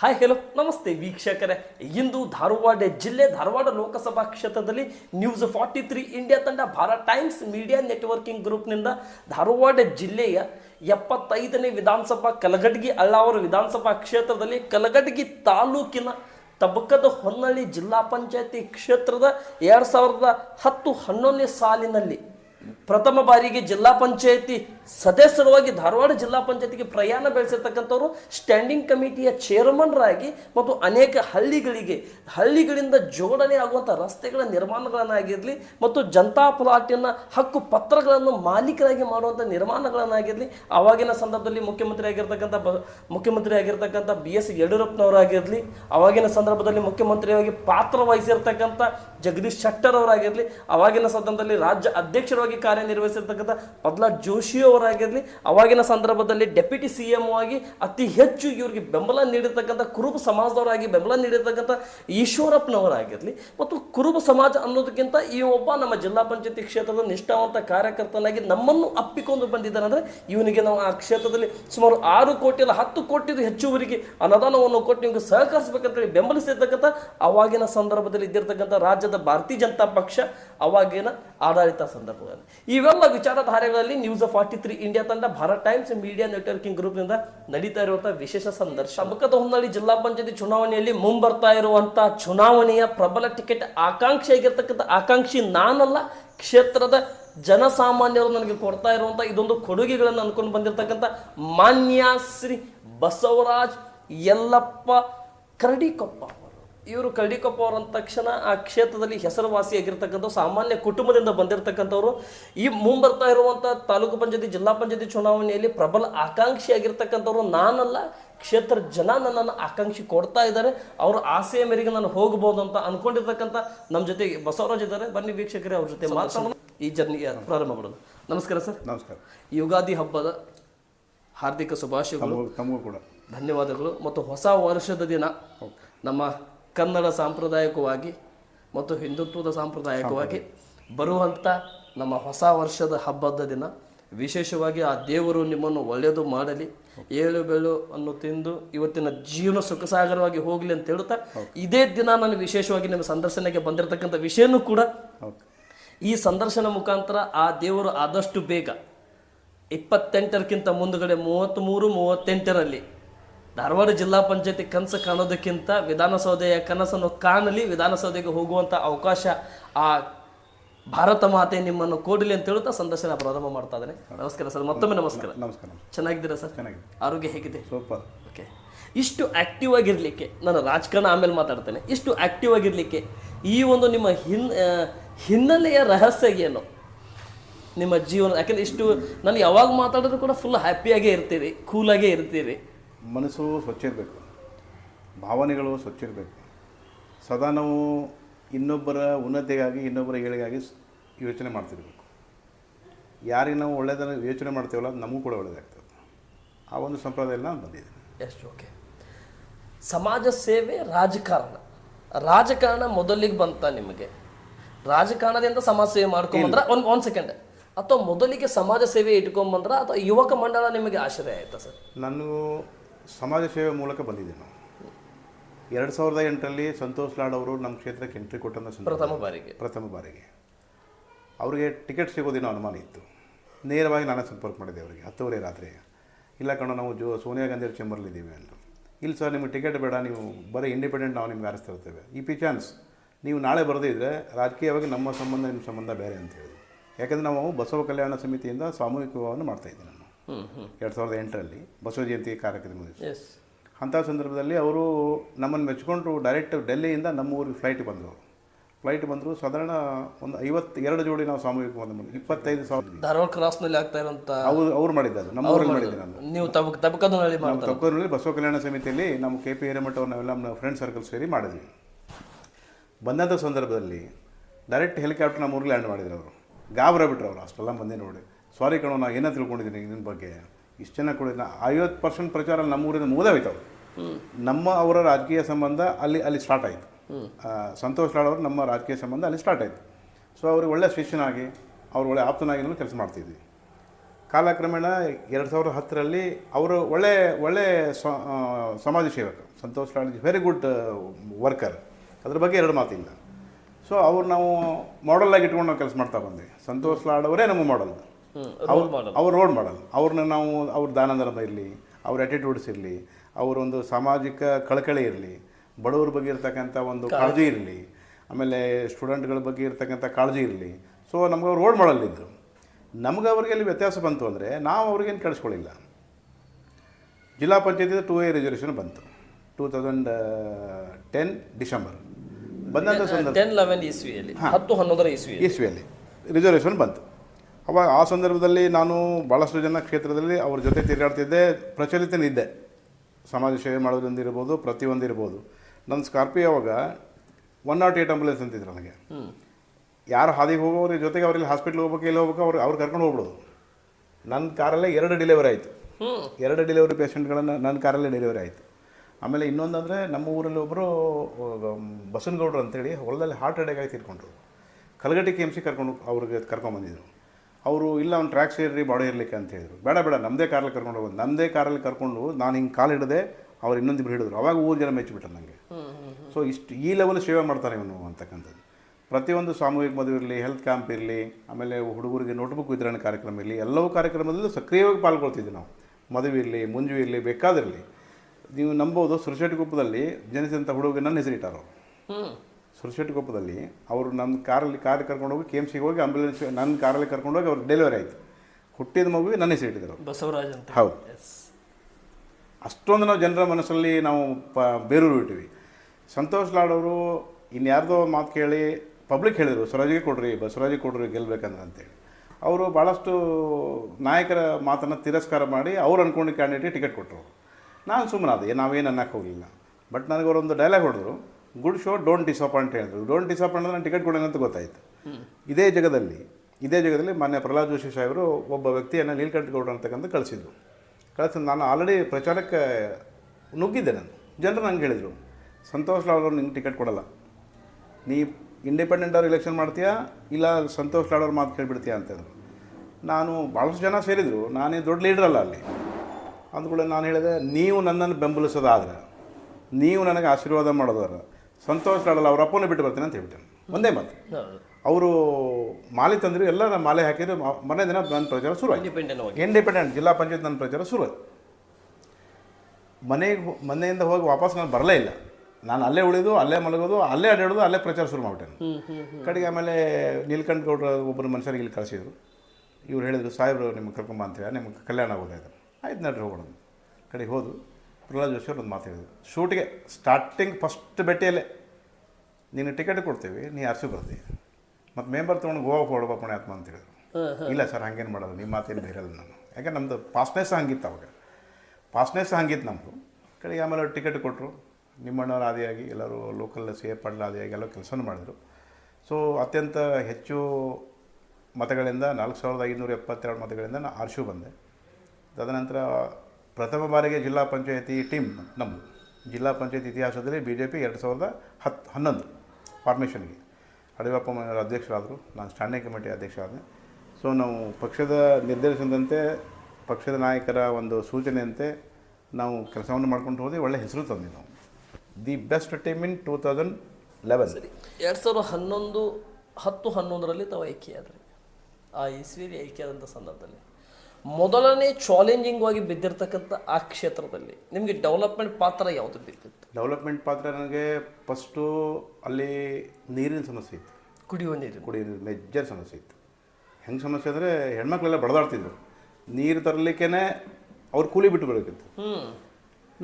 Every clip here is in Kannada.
ಹಾಯ್ ಹೆಲೋ ನಮಸ್ತೆ ವೀಕ್ಷಕರೇ. ಇಂದು ಧಾರವಾಡ ಜಿಲ್ಲೆ, ಧಾರವಾಡ ಲೋಕಸಭಾ ಕ್ಷೇತ್ರದಲ್ಲಿ ನ್ಯೂಸ್ ಫಾರ್ಟಿ ತ್ರೀ ಇಂಡಿಯಾ ತಂಡ ಭಾರತ ಟೈಮ್ಸ್ ಮೀಡಿಯಾ ನೆಟ್ವರ್ಕಿಂಗ್ ಗ್ರೂಪ್ನಿಂದ ಧಾರವಾಡ ಜಿಲ್ಲೆಯ ಎಪ್ಪತ್ತೈದನೇ ವಿಧಾನಸಭಾ ಕಲಗಡ್ಗಿ ಅಳ್ಳಾವರ ವಿಧಾನಸಭಾ ಕ್ಷೇತ್ರದಲ್ಲಿ ಕಲಗಡ್ಗಿ ತಾಲೂಕಿನ ತಬಕದ ಹೊನ್ನಳ್ಳಿ ಜಿಲ್ಲಾ ಪಂಚಾಯತಿ ಕ್ಷೇತ್ರದ ಎರಡು ಸಾವಿರದ ಹತ್ತು ಹನ್ನೊಂದನೇ ಸಾಲಿನಲ್ಲಿ ಪ್ರಥಮ ಬಾರಿಗೆ ಜಿಲ್ಲಾ ಪಂಚಾಯತಿ ಸದಸ್ಯರವಾಗಿ ಧಾರವಾಡ ಜಿಲ್ಲಾ ಪಂಚಾಯತಿಗೆ ಪ್ರಯಾಣ ಬೆಳೆಸಿರ್ತಕ್ಕಂಥವ್ರು ಸ್ಟ್ಯಾಂಡಿಂಗ್ ಕಮಿಟಿಯ ಚೇರ್ಮನ್ರಾಗಿ ಮತ್ತು ಅನೇಕ ಹಳ್ಳಿಗಳಿಗೆ, ಹಳ್ಳಿಗಳಿಂದ ಜೋಡಣೆ ಆಗುವಂಥ ರಸ್ತೆಗಳ ನಿರ್ಮಾಣಗಳನ್ನಾಗಿರಲಿ ಮತ್ತು ಜನತಾ ಪ್ಲಾಟಿನ ಹಕ್ಕು ಪತ್ರಗಳನ್ನು ಮಾಲೀಕರಾಗಿ ಮಾಡುವಂಥ ನಿರ್ಮಾಣಗಳನ್ನಾಗಿರಲಿ. ಆವಾಗಿನ ಸಂದರ್ಭದಲ್ಲಿ ಮುಖ್ಯಮಂತ್ರಿ ಆಗಿರ್ತಕ್ಕಂಥ ಬ, ಮುಖ್ಯಮಂತ್ರಿ ಆಗಿರ್ತಕ್ಕಂಥ ಬಿ ಎಸ್ ಯಡಿಯೂರಪ್ಪನವರಾಗಿರಲಿ, ಆವಾಗಿನ ಸಂದರ್ಭದಲ್ಲಿ ಮುಖ್ಯಮಂತ್ರಿಯಾಗಿ ಪಾತ್ರ ವಹಿಸಿರ್ತಕ್ಕಂಥ ಜಗದೀಶ್ ಶೆಟ್ಟರ್ ಅವರಾಗಿರಲಿ, ಆವಾಗಿನ ಸಂದರ್ಭದಲ್ಲಿ ರಾಜ್ಯ ಅಧ್ಯಕ್ಷರಾಗಿ ಕಾರ್ಯನಿರ್ವಹಿಸಿರ್ತಕ್ಕಂಥ ಪ್ರಹ್ಲಾದ್ ಜೋಶಿ ಅವರಾಗಿರಲಿ ಅವಾಗಿನ ಸಂದರ್ಭದಲ್ಲಿ ಡೆಪ್ಯೂಟಿ ಸಿ ಆಗಿ ಅತಿ ಹೆಚ್ಚು ಇವರಿಗೆ ಬೆಂಬಲ ನೀಡಿರ್ತಕ್ಕಂಥ ಕುರುಬ ಸಮಾಜದವರಾಗಿ ಬೆಂಬಲ ನೀಡಿರ್ತಕ್ಕಂಥ ಈಶ್ವರಪ್ಪನವರಾಗಿರಲಿ, ಮತ್ತು ಕುರುಬ ಸಮಾಜ ಅನ್ನೋದಕ್ಕಿಂತ ಈ ಒಬ್ಬ ನಮ್ಮ ಜಿಲ್ಲಾ ಪಂಚಾಯತಿ ಕ್ಷೇತ್ರದ ನಿಷ್ಠಾವಂತ ಕಾರ್ಯಕರ್ತನಾಗಿ ನಮ್ಮನ್ನು ಅಪ್ಪಿಕೊಂಡು ಬಂದಿದ್ದಾನೆ ಇವನಿಗೆ ನಾವು ಆ ಕ್ಷೇತ್ರದಲ್ಲಿ ಸುಮಾರು ಆರು ಕೋಟಿ ಅಲ್ಲ ಹತ್ತು ಕೋಟಿದು ಹೆಚ್ಚುವರಿಗೆ ಅನುದಾನವನ್ನು ಕೊಟ್ಟು ನಿಮಗೆ ಸಹಕರಿಸಬೇಕಂತೇಳಿ ಬೆಂಬಲಿಸಿರ್ತಕ್ಕಂಥ ಅವಾಗಿನ ಸಂದರ್ಭದಲ್ಲಿ ಇದ್ದಿರ್ತಕ್ಕಂಥ ರಾಜ್ಯದ ಭಾರತೀಯ ಜನತಾ ಪಕ್ಷ ಅವಾಗಿನ ಆಡಳಿತ ಸಂದರ್ಭದಲ್ಲಿ. ಇವೆಲ್ಲ ವಿಚಾರಧಾರೆಗಳಲ್ಲಿ ನ್ಯೂಸ್ ಫಾರ್ಟಿ ತ್ರೀ ಇಂಡಿಯಾ ತಂಡ ಭಾರತ್ ಟೈಮ್ಸ್ ಮೀಡಿಯಾ ನೆಟ್ವರ್ಕಿಂಗ್ ಗ್ರೂಪ್ನಿಂದ ನಡೀತಾ ಇರುವಂತಹ ವಿಶೇಷ ಸಂದರ್ಶನ. ಅಬಕದ ಹೊನ್ನಾಳಿ ಜಿಲ್ಲಾ ಪಂಚಾಯತಿ ಚುನಾವಣೆಯಲ್ಲಿ ಮುಂಬರ್ತಾ ಇರುವಂತಹ ಚುನಾವಣೆಯ ಪ್ರಬಲ ಟಿಕೆಟ್ ಆಕಾಂಕ್ಷಿ ಆಗಿರ್ತಕ್ಕಂಥ ಆಕಾಂಕ್ಷಿ ನಾನಲ್ಲ, ಕ್ಷೇತ್ರದ ಜನಸಾಮಾನ್ಯರು ನನಗೆ ಕೊಡ್ತಾ ಇರುವಂಥ ಇದೊಂದು ಕೊಡುಗೆಗಳನ್ನು ಅನ್ಕೊಂಡು ಬಂದಿರತಕ್ಕಂಥ ಮಾನ್ಯ ಶ್ರೀ ಬಸವರಾಜ್ ಯಲ್ಲಪ್ಪ ಕರಡಿಕೊಪ್ಪ. ಇವರು ಕಳ್ಳಿಕೊಪ್ಪ ಅವರು ಅಂದ ತಕ್ಷಣ ಆ ಕ್ಷೇತ್ರದಲ್ಲಿ ಹೆಸರುವಾಸಿಯಾಗಿರ್ತಕ್ಕಂಥ ಸಾಮಾನ್ಯ ಕುಟುಂಬದಿಂದ ಬಂದಿರತಕ್ಕಂಥವ್ರು. ಈ ಮುಂಬರ್ತಾ ಇರುವಂಥ ತಾಲೂಕು ಪಂಚಾಯತಿ ಜಿಲ್ಲಾ ಪಂಚಾಯತಿ ಚುನಾವಣೆಯಲ್ಲಿ ಪ್ರಬಲ ಆಕಾಂಕ್ಷಿ ಆಗಿರ್ತಕ್ಕಂಥವ್ರು ನಾನಲ್ಲ ಕ್ಷೇತ್ರ ಜನ ನನ್ನನ್ನು ಆಕಾಂಕ್ಷಿ ಕೊಡ್ತಾ ಇದ್ದಾರೆ. ಅವ್ರ ಆಸೆಯ ಮೇರೆಗೆ ನಾನು ಹೋಗಬಹುದು ಅಂತ ಅನ್ಕೊಂಡಿರ್ತಕ್ಕಂಥ ನಮ್ಮ ಜೊತೆಗೆ ಬಸವರಾಜ್ ಇದ್ದಾರೆ. ಬನ್ನಿ ವೀಕ್ಷಕರೇ ಅವ್ರ ಜೊತೆ ಮಾತಾಡೋಣ. ಈ ಜರ್ನಿ ಪ್ರಾರಂಭ ಮಾಡೋದು ನಮಸ್ಕಾರ ಸರ್. ನಮಸ್ಕಾರ. ಯುಗಾದಿ ಹಬ್ಬದ ಹಾರ್ದಿಕ ಶುಭಾಶಯಗಳು. ತಮಗೂ ಕೂಡ. ಧನ್ಯವಾದಗಳು. ಮತ್ತು ಹೊಸ ವರ್ಷದ ದಿನ ನಮ್ಮ ಕನ್ನಡ ಸಾಂಪ್ರದಾಯಿಕವಾಗಿ ಮತ್ತು ಹಿಂದುತ್ವದ ಸಾಂಪ್ರದಾಯಿಕವಾಗಿ ಬರುವಂಥ ನಮ್ಮ ಹೊಸ ವರ್ಷದ ಹಬ್ಬದ ದಿನ. ವಿಶೇಷವಾಗಿ ಆ ದೇವರು ನಿಮ್ಮನ್ನು ಒಳ್ಳೆಯದು ಮಾಡಲಿ ಏಳು ಬೆಳು ಅನ್ನು ತಿಂದು ಇವತ್ತಿನ ಜೀವನ ಸುಖಸಾಗರವಾಗಿ ಹೋಗಲಿ ಅಂತ ಹೇಳುತ್ತಾ ಇದೇ ದಿನ ನಾನು ವಿಶೇಷವಾಗಿ ನಿಮ್ಮ ಸಂದರ್ಶನಕ್ಕೆ ಬಂದಿರತಕ್ಕಂಥ ವಿಷಯನೂ ಕೂಡ. ಈ ಸಂದರ್ಶನ ಮುಖಾಂತರ ಆ ದೇವರು ಆದಷ್ಟು ಬೇಗ ಇಪ್ಪತ್ತೆಂಟರಕ್ಕಿಂತ ಮುಂದುಗಡೆ ಮೂವತ್ತ್ಮೂರು ಮೂವತ್ತೆಂಟರಲ್ಲಿ ಧಾರವಾಡ ಜಿಲ್ಲಾ ಪಂಚಾಯತಿ ಕನಸು ಕಾಣೋದಕ್ಕಿಂತ ವಿಧಾನಸೌಧೆಯ ಕನಸನ್ನು ಕಾಣಲಿ ವಿಧಾನಸೌಧೆಗೆ ಹೋಗುವಂಥ ಅವಕಾಶ ಆ ಭಾರತ ಮಾತೆ ನಿಮ್ಮನ್ನು ಕೊಡಲಿ ಅಂತ ಹೇಳುತ್ತಾ ಸಂದರ್ಶನ ಪ್ರಾರಂಭ ಮಾಡ್ತಾ ಇದ್ದೇನೆ. ನಮಸ್ಕಾರ ಸರ್ ಮತ್ತೊಮ್ಮೆ ನಮಸ್ಕಾರ. ನಮಸ್ಕಾರ. ಚೆನ್ನಾಗಿದ್ದೀರಾ ಸರ್? ಚೆನ್ನಾಗಿದೆ. ಆರೋಗ್ಯ ಹೇಗಿದೆ? ಸೂಪರ್. ಓಕೆ. ಇಷ್ಟು ಆಕ್ಟಿವ್ ಆಗಿರಲಿಕ್ಕೆ ನಾನು ರಾಜಕಾರಣ ಆಮೇಲೆ ಮಾತಾಡ್ತೇನೆ. ಇಷ್ಟು ಆಕ್ಟಿವ್ ಆಗಿರಲಿಕ್ಕೆ ಈ ಒಂದು ನಿಮ್ಮ ಹಿನ್ ಹಿನ್ನೆಲೆಯ ರಹಸ್ಯ ಏನು? ನಿಮ್ಮ ಜೀವನ ಯಾಕಂದ್ರೆ ಇಷ್ಟು ನಾನು ಯಾವಾಗ ಮಾತಾಡಿದ್ರು ಕೂಡ ಫುಲ್ ಹ್ಯಾಪಿಯಾಗೇ ಇರ್ತೀರಿ ಕೂಲಾಗೇ ಇರ್ತೀರಿ. ಮನಸ್ಸು ಸ್ವಚ್ಛ ಇರಬೇಕು. ಭಾವನೆಗಳು ಸ್ವಚ್ಛ ಇರಬೇಕು. ಸದಾ ನಾವು ಇನ್ನೊಬ್ಬರ ಉನ್ನತಿಗಾಗಿ ಇನ್ನೊಬ್ಬರ ಏಳಿಗಾಗಿ ಯೋಚನೆ ಮಾಡ್ತಿರ್ಬೇಕು. ಯಾರಿಗೆ ನಾವು ಒಳ್ಳೆಯದನ್ನು ಯೋಚನೆ ಮಾಡ್ತೇವಲ್ಲ ಅದು ನಮಗೂ ಕೂಡ ಒಳ್ಳೆಯದಾಗ್ತದೆ ಆ ಒಂದು ಸಂಪ್ರದಾಯ ನಾನು ಬಂದಿದೆ ಎಷ್ಟು ಓಕೆ ಸಮಾಜ ಸೇವೆ ರಾಜಕಾರಣ. ರಾಜಕಾರಣ ಮೊದಲಿಗೆ ಬಂತ ನಿಮಗೆ. ರಾಜಕಾರಣದಿಂದ ಸಮಾಜ ಸೇವೆ ಮಾಡ್ಕೊಂಡ್ರೆ ಒಂದು ಒಂದು ಸೆಕೆಂಡ್ ಅಥವಾ ಮೊದಲಿಗೆ ಸಮಾಜ ಸೇವೆ ಇಟ್ಕೊಂಬಂದ್ರ ಅಥವಾ ಯುವಕ ಮಂಡಳ ನಿಮಗೆ ಆಶ್ರಯ ಆಯ್ತಾ ಸರ್? ನಾನು ಸಮಾಜ ಸೇವೆ ಮೂಲಕ ಬಂದಿದೆ ನಾವು. ಎರಡು ಸಾವಿರದ ಎಂಟರಲ್ಲಿ ಸಂತೋಷ್ ಲಾಡ್ ಅವರು ನಮ್ಮ ಕ್ಷೇತ್ರಕ್ಕೆ ಎಂಟ್ರಿ ಕೊಟ್ಟಂಥ ಸಂದರ್ಭ. ಪ್ರಥಮ ಬಾರಿಗೆ. ಪ್ರಥಮ ಬಾರಿಗೆ. ಅವರಿಗೆ ಟಿಕೆಟ್ ಸಿಗೋದೇನೋ ಅನುಮಾನ ಇತ್ತು. ನೇರವಾಗಿ ನಾನೇ ಸಂಪರ್ಕ ಮಾಡಿದೆ ಅವರಿಗೆ ಹತ್ತುವರೆ ರಾತ್ರಿ. ಇಲ್ಲ ಕಣೋ ನಾವು ಜೋ ಸೋನಿಯಾ ಗಾಂಧಿ ಚೇಂಬರ್ಲಿ ಚೇಂಬರ್ಲಿದ್ದೀವಿ ಅಂದರು. ಇಲ್ಲ ಸರ್ ನಿಮಗೆ ಟಿಕೆಟ್ ಬೇಡ ನೀವು ಬರೀ ಇಂಡಿಪೆಂಡೆಂಟ್ ನಾವು ನಿಮ್ಗೆ ಆರಿಸ್ತಾ ಇರ್ತೇವೆ. ಈ ಪಿ ಚಾನ್ಸ್ ನೀವು ನಾಳೆ ಬರದೇ ಇದ್ದರೆ ರಾಜಕೀಯವಾಗಿ ನಮ್ಮ ಸಂಬಂಧ ನಿಮ್ಮ ಸಂಬಂಧ ಬೇರೆ ಅಂತ ಹೇಳಿದ್ರು. ಯಾಕಂದರೆ ನಾವು ಬಸವ ಕಲ್ಯಾಣ ಸಮಿತಿಯಿಂದ ಸಾಮೂಹಿಕವನ್ನು ವಿವಾಹವನ್ನು ಎರಡು ಸಾವಿರದ ಎಂಟರಲ್ಲಿ ಬಸವ ಜಯಂತಿ ಕಾರ್ಯಕ್ರಮ ಅಂಥ ಸಂದರ್ಭದಲ್ಲಿ ಅವರು ನಮ್ಮನ್ನು ಮೆಚ್ಚಿಕೊಂಡು ಡೈರೆಕ್ಟ್ ಡೆಲ್ಲಿಯಿಂದ ನಮ್ಮ ಊರಿಗೆ ಫ್ಲೈಟ್ ಬಂದರು. ಫ್ಲೈಟ್ ಬಂದರು ಸಾಧಾರಣ ಒಂದು ಐವತ್ತು ಎರಡು ಜೋಡಿ ನಾವು ಸಾಮೂಹಿಕ ಬಂದ ಇಪ್ಪತ್ತೈದು ಸಾವಿರ ಧಾರವಾಡ ಕ್ರಾಸ್ನಲ್ಲಿ ಆಗ್ತಾ ಇರೋಂಥ ಅವ್ರು ಅವ್ರು ಮಾಡಿದ್ದು ನಮ್ಮ ಊರಲ್ಲಿ ಮಾಡಿದ್ದೆ. ನಾನು ನೀವು ತಬಕ್ ತಬಕದಲ್ಲಿ ತಪ್ಪೂರಿನಲ್ಲಿ ಬಸವ ಕಲ್ಯಾಣ ಸಮಿತಿಯಲ್ಲಿ ನಮ್ಮ ಕೆ ಪಿ ಹಿರೇಮಠ ನಾವೆಲ್ಲ ನಮ್ಮ ಫ್ರೆಂಡ್ ಸರ್ಕಲ್ ಸೇರಿ ಮಾಡಿದ್ವಿ. ಬಂದಂಥ ಸಂದರ್ಭದಲ್ಲಿ ಡೈರೆಕ್ಟ್ ಹೆಲಿಕಾಪ್ಟರ್ ನಮ್ಮ ಊರಿಗೆ ಲ್ಯಾಂಡ್ ಮಾಡಿದ್ರು ಅವರು. ಗಾಬರ ಬಿಟ್ರು ಅವರು ಅಷ್ಟೆಲ್ಲ ಮಂದಿ ನೋಡಿ ಸಾರಿ ಕಣೋ ನಾನು ಏನೇ ತಿಳ್ಕೊಂಡಿದ್ದೀನಿ ನಿನ್ನ ಬಗ್ಗೆ? ಇಷ್ಟು ಜನ ಕೊಡಿದ್ದೀನಿ ಐವತ್ತು ಪರ್ಸೆಂಟ್ ಪ್ರಚಾರ ನಮ್ಮ ಊರಿಂದ ಮುಗಿದೇ ಹೋಯ್ತವು ನಮ್ಮ ಅವರ ರಾಜಕೀಯ ಸಂಬಂಧ ಅಲ್ಲಿ ಅಲ್ಲಿ ಸ್ಟಾರ್ಟ್ ಆಯಿತು. ಸಂತೋಷ್ ಲಾಳ್ ಅವರು ನಮ್ಮ ರಾಜಕೀಯ ಸಂಬಂಧ ಅಲ್ಲಿ ಸ್ಟಾರ್ಟ್ ಆಯಿತು. ಸೊ ಅವ್ರಿಗೆ ಒಳ್ಳೆ ಶಿಷ್ಯನಾಗಿ ಅವ್ರು ಒಳ್ಳೆ ಆಪ್ತನಾಗಿ ಕೆಲಸ ಮಾಡ್ತಿದ್ವಿ. ಕಾಲಕ್ರಮೇಣ ಎರಡು ಸಾವಿರದ ಹತ್ತರಲ್ಲಿ ಅವರು ಒಳ್ಳೆ ಒಳ್ಳೆ ಸಮಾಜ ಸೇವಕ. Santosh Lad very good worker ಅದ್ರ ಬಗ್ಗೆ ಎರಡು ಮಾತಿಲ್ಲ. ಸೊ ಅವ್ರು ನಾವು ಮಾಡಲ್ ಆಗಿ ಇಟ್ಕೊಂಡು ನಾವು ಕೆಲಸ ಮಾಡ್ತಾ ಬಂದ್ವಿ. ಸಂತೋಷ್ ಲಾಡ್ ಅವರೇ ನಮ್ಮ ಮಾಡೆಲ್ ರೋಲ್ ಮಾಡಲ್ ಅವ್ರ ರೋಡ್ ಮಾಡಲ್ ಅವ್ರನ್ನ ನಾವು ಅವ್ರ ದಾನ ಧರ್ಮ ಇರಲಿ ಅವ್ರ ಆ್ಯಟಿಟ್ಯೂಡ್ಸ್ ಇರಲಿ ಅವರೊಂದು ಸಾಮಾಜಿಕ ಕಳಕಳಿ ಇರಲಿ ಬಡವರ ಬಗ್ಗೆ ಇರ್ತಕ್ಕಂಥ ಒಂದು ಕಾಳಜಿ ಇರಲಿ ಆಮೇಲೆ ಸ್ಟೂಡೆಂಟ್ಗಳ ಬಗ್ಗೆ ಇರ್ತಕ್ಕಂಥ ಕಾಳಜಿ ಇರಲಿ. ಸೊ ನಮ್ಗೆ ಅವ್ರು ರೋಡ್ ಮಾಡಲ್ ಇದ್ದರು ನಮ್ಗೆ ಅವ್ರಿಗೆ ಅಲ್ಲಿ ವ್ಯತ್ಯಾಸ ಬಂತು ಅಂದರೆ ನಾವು ಅವ್ರಿಗೇನು ಕಳಿಸ್ಕೊಳ್ಳಿಲ್ಲ ಜಿಲ್ಲಾ ಪಂಚಾಯತಿಯಿಂದ ಟೂ ಎ ರಿಸರ್ವೇಷನ್ ಬಂತು. Two thousand ten December. ಬಂದಂಥ ಸಂದರ್ಭ ಟೆನ್ ಲೆವೆನ್ ಇಸ್ವಿಯಲ್ಲಿ ಹತ್ತು ಹನ್ನೊಂದರ ಇಸ್ವಿ ಇಸ್ವಿಯಲ್ಲಿ ರಿಸರ್ವೇಷನ್ ಬಂತು. ಅವಾಗ ಆ ಸಂದರ್ಭದಲ್ಲಿ ನಾನು ಭಾಳಷ್ಟು ಜನ ಕ್ಷೇತ್ರದಲ್ಲಿ ಅವ್ರ ಜೊತೆ ತಿರುಗಾಡ್ತಿದ್ದೆ ಪ್ರಚಲಿತನಿದ್ದೆ ಸಮಾಜ ಸೇವೆ ಮಾಡೋದ್ರಿಂದ ಇರ್ಬೋದು ಪ್ರತಿಯೊಂದು ಇರ್ಬೋದು. ನನ್ನ ಸ್ಕಾರ್ಪಿಯೋ ಅವಾಗ ಒನ್ ನಾಟ್ ಏಟ್ ಆಂಬುಲೆನ್ಸ್ ಅಂತಿದ್ರು ನನಗೆ. ಯಾರು ಹಾದಿಗೆ ಹೋಗೋರ ಜೊತೆಗೆ ಅವ್ರಲ್ಲಿ ಹಾಸ್ಪಿಟ್ಲ್ ಹೋಗ್ಬೇಕು ಎಲ್ಲಿ ಹೋಗ್ಬೇಕು ಅವ್ರು ಅವ್ರು ಕರ್ಕೊಂಡು ಹೋಗ್ಬಿಡೋದು. ನನ್ನ ಕಾರಲ್ಲೇ ಎರಡು ಡೆಲಿವರಿ ಆಯಿತು. ಎರಡು ಡೆಲಿವರಿ ಪೇಷಂಟ್ಗಳನ್ನು ನನ್ನ ಕಾರಲ್ಲೇ ಡೆಲಿವರಿ ಆಯಿತು. ಆಮೇಲೆ ಇನ್ನೊಂದಂದರೆ ನಮ್ಮ ಊರಲ್ಲಿ ಒಬ್ಬರು ಬಸನಗೌಡರು ಅಂತೇಳಿ ಹೊಲದಲ್ಲಿ ಹಾರ್ಟ್ ಅಟ್ಯಾಕ್ ಆಗಿ ತಿರ್ಕೊಂಡ್ರು. ಕಲಗಟ್ಟಿ ಕೆ ಎಂ ಸಿ ಕರ್ಕೊಂಡು ಅವ್ರಿಗೆ ಕರ್ಕೊಂಬಂದಿದ್ರು. ಅವರು, ಇಲ್ಲ, ಅವ್ನು ಟ್ರ್ಯಾಕ್ ಸೇರಿ ಬಾಡಿ ಇರಲಿಕ್ಕೆ ಅಂತ ಹೇಳಿದರು. ಬೇಡ ಬೇಡ ನಮ್ಮದೇ ಕಾರಲ್ಲಿ ಕರ್ಕೊಂಡು ಹೋಗೋದು ನಮ್ಮದೇ ಕಾರಲ್ಲಿ ಕರ್ಕೊಂಡು ನಾನು ಹಿಂಗೆ ಕಾಲು ಹಿಡದೆ ಅವ್ರು ಇನ್ನೊಂದಿಬ್ರು ಹಿಡಿದ್ರು. ಅವಾಗ ಊರು ಜನ ಮೆಚ್ಚಿಬಿಟ್ರು ನನಗೆ ಸೊ ಇಷ್ಟು, ಈ ಲೆವೆಲ್ ಸೇವೆ ಮಾಡ್ತಾರೆ ಇವನು ಅಂತಕ್ಕಂಥದ್ದು. ಪ್ರತಿಯೊಂದು ಸಾಮೂಹಿಕ ಮದುವೆ ಇರಲಿ ಹೆಲ್ತ್ ಕ್ಯಾಂಪ್ ಇರಲಿ, ಆಮೇಲೆ ಹುಡುಗರಿಗೆ ನೋಟ್ಬುಕ್ ವಿತರಣೆ ಕಾರ್ಯಕ್ರಮ ಇರಲಿ, ಎಲ್ಲವೂ ಕಾರ್ಯಕ್ರಮದಲ್ಲೂ ಸಕ್ರಿಯವಾಗಿ ಪಾಲ್ಗೊಳ್ತಿದ್ವಿ ನಾವು. ಮದುವೆ ಇರಲಿ, ಮುಂಜು ಇರಲಿ ಬೇಕಾದಿರಲಿ ನೀವು ನಂಬೋದು ಸುರಶೆಟ್ಟಿಕೊಪ್ಪದಲ್ಲಿ ಜನಿಸಿದಂಥ ಹುಡುಗ ನನ್ನ ಗೋಪದಲ್ಲಿ ಅವರು ನಮ್ಮ ಕಾರಲ್ಲಿ ಕಾರ್ ಕರ್ಕೊಂಡು ಹೋಗಿ ಕೆ ಎಂ ಸಿಗೆ ಹೋಗಿ ಆಂಬ್ಯುಲೆನ್ಸ್ ನನ್ನ ಕಾರಲ್ಲಿ ಕರ್ಕೊಂಡು ಹೋಗಿ ಅವ್ರು ಡೆಲಿವರಿ ಆಯಿತು. ಹುಟ್ಟಿದ ಮಗುವಿಗೆ ನನ್ನ ಹೆಸರಿಟ್ಟಿದ್ರು. ಬಸವರಾಜ್ ಅಂತ. ಹೌದು. ಅಷ್ಟೊಂದು ನಾವು ಜನರ ಮನಸ್ಸಲ್ಲಿ ನಾವು ಪ ಬೇರೂರು ಬಿಟ್ಟಿವಿ ಸಂತೋಷ್ ಲಾಡ್ ಅವರು ಇನ್ಯಾರ್ದೋ ಮಾತು ಕೇಳಿ ಪಬ್ಲಿಕ್ ಹೇಳಿದರು ಸ್ವರಾಜಿಗೆ ಕೊಡ್ರಿ ಬಸವರಾಜಿಗೆ ಕೊಡ್ರಿ ಗೆಲ್ಬೇಕಂದ್ರೆ ಅಂತೇಳಿ. ಅವರು ಭಾಳಷ್ಟು ನಾಯಕರ ಮಾತನ್ನು ತಿರಸ್ಕಾರ ಮಾಡಿ ಅವ್ರು ಅನ್ಕೊಂಡು ಕ್ಯಾಂಡಿಡೇಟ್ ಟಿಕೆಟ್ ಕೊಟ್ಟರು. ನಾನು ಸುಮ್ಮನಾದೆ ನಾವೇನು ಅನ್ನಕ್ಕೆ ಹೋಗಲಿಲ್ಲ. ಬಟ್ ನನಗೆ ಅವರೊಂದು ಡೈಲಾಗ್ ಹೊಡೆದ್ರು. ಗುಡ್ ಶೋ ಡೋಂಟ್ ಡಿಸಪಾಯಿಂಟ್ ಹೇಳಿದ್ರು. ಡೋಂಟ್ ಡಿಸಪಾಯಿಂಟ್ ನಾನು ಟಿಕೆಟ್ ಕೊಡೋಣ ಅಂತ ಗೊತ್ತಾಯಿತು. ಇದೇ ಜಗದಲ್ಲಿ ಇದೇ ಜಗದಲ್ಲಿ ಮಾನ್ಯ ಪ್ರಹ್ಲಾದ್ ಜೋಶಿ ಸಾಹೇಬರು ಒಬ್ಬ ವ್ಯಕ್ತಿಯನ್ನು ಗೌಡರ್ ಅಂತಕ್ಕಂಥ ಕಳಿಸಿದ್ರು. ಕಳಿಸಿದ ನಾನು ಆಲ್ರೆಡಿ ಪ್ರಚಾರಕ್ಕೆ ನುಗ್ಗಿದ್ದೆ ನಾನು. ಜನರು ನಂಗೆ ಹೇಳಿದರು, ಸಂತೋಷ್ ಲಾಡ್ ಅವ್ರು ನಿಂಗೆ ಟಿಕೆಟ್ ಕೊಡಲ್ಲ. ನೀ ಇಂಡಿಪೆಂಡೆಂಟ್ ಅವ್ರು ಎಲೆಕ್ಷನ್ ಮಾಡ್ತೀಯಾ? ಇಲ್ಲ, ಸಂತೋಷ್ ಲಾಡ್ ಅವ್ರ ಮಾತು ಕೇಳಿಬಿಡ್ತೀಯಾ ಅಂತಂದರು ನಾನು ಭಾಳಷ್ಟು ಜನ ಸೇರಿದರು, ನಾನೇ ದೊಡ್ಡ ಲೀಡ್ರಲ್ಲ ಅಲ್ಲ ಅಲ್ಲಿ. ಅಂದ್ಕೂಡ ನಾನು ಹೇಳಿದೆ, ನೀವು ನನ್ನನ್ನು ಬೆಂಬಲಿಸೋದಾದ್ರೆ, ನೀವು ನನಗೆ ಆಶೀರ್ವಾದ ಮಾಡೋದಾದ್ರೆ ಸಂತೋಷ್ ಲಾಡಲ್ಲ ಅವ್ರ ಅಪ್ಪನ ಬಿಟ್ಟು ಬರ್ತೀನಿ ಅಂತ ಹೇಳ್ಬಿಟ್ಟೆ. ಒಂದೇ ಮಾತು. ಅವರು ಮಾಲೆ ತಂದ್ರು ಎಲ್ಲ ನಾನು ಮಾಲೆ ಹಾಕಿದ್ರು ಮನೆ ದಿನ ನನ್ನ ಪ್ರಚಾರ ಶುರು ಆಯ್ತು ಇಂಡಿಪೆಂಡೆಂಟ್ ಜಿಲ್ಲಾ ಪಂಚಾಯತ್ ನನ್ನ ಪ್ರಚಾರ ಶುರು ಆಯ್ತು ಮನೆಗೆ ಮನೆಯಿಂದ ಹೋಗಿ ವಾಪಸ್ ನಾನು ಬರಲೇ ಇಲ್ಲ. ನಾನು ಅಲ್ಲೇ ಉಳಿದು ಅಲ್ಲೇ ಮಲಗೋದು ಅಲ್ಲೇ ಅಡ್ಡಾಡೋದು ಅಲ್ಲೇ ಪ್ರಚಾರ ಶುರು ಮಾಡ್ಬಿಟ್ಟೆ ಕಡೆಗೆ ಆಮೇಲೆ ನೀಲ್ಕಂಠ ಗೌಡ್ರ ಒಬ್ಬರು ಮನುಷ್ಯರಿಗೆ ಇಲ್ಲಿ ಕಳಿಸಿದ್ರು. ಇವ್ರು ಹೇಳಿದ್ರು ಸಾಹೇಬ್ರು ನಿಮ್ಗೆ ಕರ್ಕೊಂಬ ಅಂತೇಳಿ ನಿಮ್ಗೆ ಕಲ್ಯಾಣ ಆಗೋದಾಯ್ತು. ಆಯ್ತು ನಡ್ರಿ ಹೋಗೋಣ ಕಡೆಗೆ ಹೋದು ಪ್ರಹ್ಲಾದ್ ಜೋಶಿ ಅವ್ರು ಒಂದು ಮಾತು ಹೇಳಿದ್ರು. ಶೂಟಿಗೆ ಸ್ಟಾರ್ಟಿಂಗ್ ಫಸ್ಟ್ ಭೇಟಿಯಲ್ಲೇ ನೀನು ಟಿಕೆಟ್ ಕೊಡ್ತೀವಿ ನೀ ಅರ್ಸಿ ಬರ್ತೀವಿ ಮತ್ತು ಮೆಂಬರ್ ತೊಗೊಂಡು ಗೋವಾ ಹೊಡಬ ಆತ್ಮ ಅಂತ ಹೇಳಿದ್ರು. ಇಲ್ಲ ಸರ್ ಹಂಗೇನು ಮಾಡೋದು ನಿಮ್ಮ ಮಾತೇನು ಬೇರಲ್ಲ ನಾನು. ಯಾಕೆ ನಮ್ಮದು ಪಾಸ್ನೆಸ್ ಹಂಗಿತ್ತು ಅವಾಗ. ಪಾಸ್ನೆಸ್ ಹಂಗಿತ್ತು ನಮ್ಮದು ಕಡೆಗೆ ಆಮೇಲೆ ಅವ್ರು ಟಿಕೆಟ್ ಕೊಟ್ಟರು ನಿಮ್ಮಣ್ಣವ್ರ ಆದಿಯಾಗಿ ಎಲ್ಲರೂ ಲೋಕಲ್ ಸಿ ಎ ಪಡ್ಲ ಆದಿಯಾಗಿ ಎಲ್ಲ ಕೆಲಸನೂ ಮಾಡಿದರು. ಸೊ ಅತ್ಯಂತ ಹೆಚ್ಚು ಮತಗಳಿಂದ ನಾಲ್ಕು ಸಾವಿರದ ಐನೂರ ಎಪ್ಪತ್ತೆರಡು ಮತಗಳಿಂದ ನಾನು ಆರ್ಶು ಬಂದೆ. ತದನಂತರ ಪ್ರಥಮ ಬಾರಿಗೆ ಜಿಲ್ಲಾ ಪಂಚಾಯತಿ ಟೀಮ್ ನಮ್ಮದು ಜಿಲ್ಲಾ ಪಂಚಾಯತ್ ಇತಿಹಾಸದಲ್ಲಿ ಬಿ ಜೆ ಪಿ ಎರಡು ಸಾವಿರದ ಹತ್ತು ಹನ್ನೊಂದು ಫಾರ್ಮೇಷನ್ಗೆ ಅಡಿಯಪ್ಪ ಅಧ್ಯಕ್ಷರಾದರು. ನಾನು ಸ್ಟ್ಯಾಂಡಿಂಗ್ ಕಮಿಟಿ ಅಧ್ಯಕ್ಷ ಆದೆ ಸೊ ನಾವು ಪಕ್ಷದ ನಿರ್ದೇಶನದಂತೆ, ಪಕ್ಷದ ನಾಯಕರ ಒಂದು ಸೂಚನೆಯಂತೆ ನಾವು ಕೆಲಸವನ್ನು ಮಾಡ್ಕೊಂಡು ಹೋದ್ವಿ. ಒಳ್ಳೆ ಹೆಸರು ತಂದ್ವಿ ನಾವು. The best team in two thousand eleven ಎರಡು ಸಾವಿರದ ಹನ್ನೊಂದು, ಹತ್ತು ಹನ್ನೊಂದರಲ್ಲಿ ತಾವು ಆಯ್ಕೆಯಾದ್ರಿ ಆ ಇಸ್ವಿಲಿ ಆಯ್ಕೆಯಾದಂಥ ಸಂದರ್ಭದಲ್ಲಿ? ಮೊದಲನೇ ಚಾಲೆಂಜಿಂಗ್ ಆಗಿ ಬಿದ್ದಿರ್ತಕ್ಕಂಥ ಆ ಕ್ಷೇತ್ರದಲ್ಲಿ ನಿಮಗೆ ಡೆವಲಪ್ಮೆಂಟ್ ಪಾತ್ರ ಯಾವುದು ಬಿದ್ದಿತ್ತು ಡೆವಲಪ್ಮೆಂಟ್ ಪಾತ್ರ ನನಗೆ ಫಸ್ಟು ಅಲ್ಲಿ ನೀರಿನ ಸಮಸ್ಯೆ ಇತ್ತು. ಕುಡಿಯುವ ನೀರು ಕುಡಿಯೋ ನೀರು ಮೇಜರ್ ಸಮಸ್ಯೆ ಇತ್ತು. ಹೆಂಗೆ ಸಮಸ್ಯೆ ಅಂದರೆ ಹೆಣ್ಮಕ್ಳೆಲ್ಲ ಬಡದಾಡ್ತಿದ್ರು. ನೀರು ತರಲಿಕ್ಕೇ ಅವ್ರು ಕೂಲಿ ಬಿಟ್ಟು ಬರಬೇಕಿತ್ತು.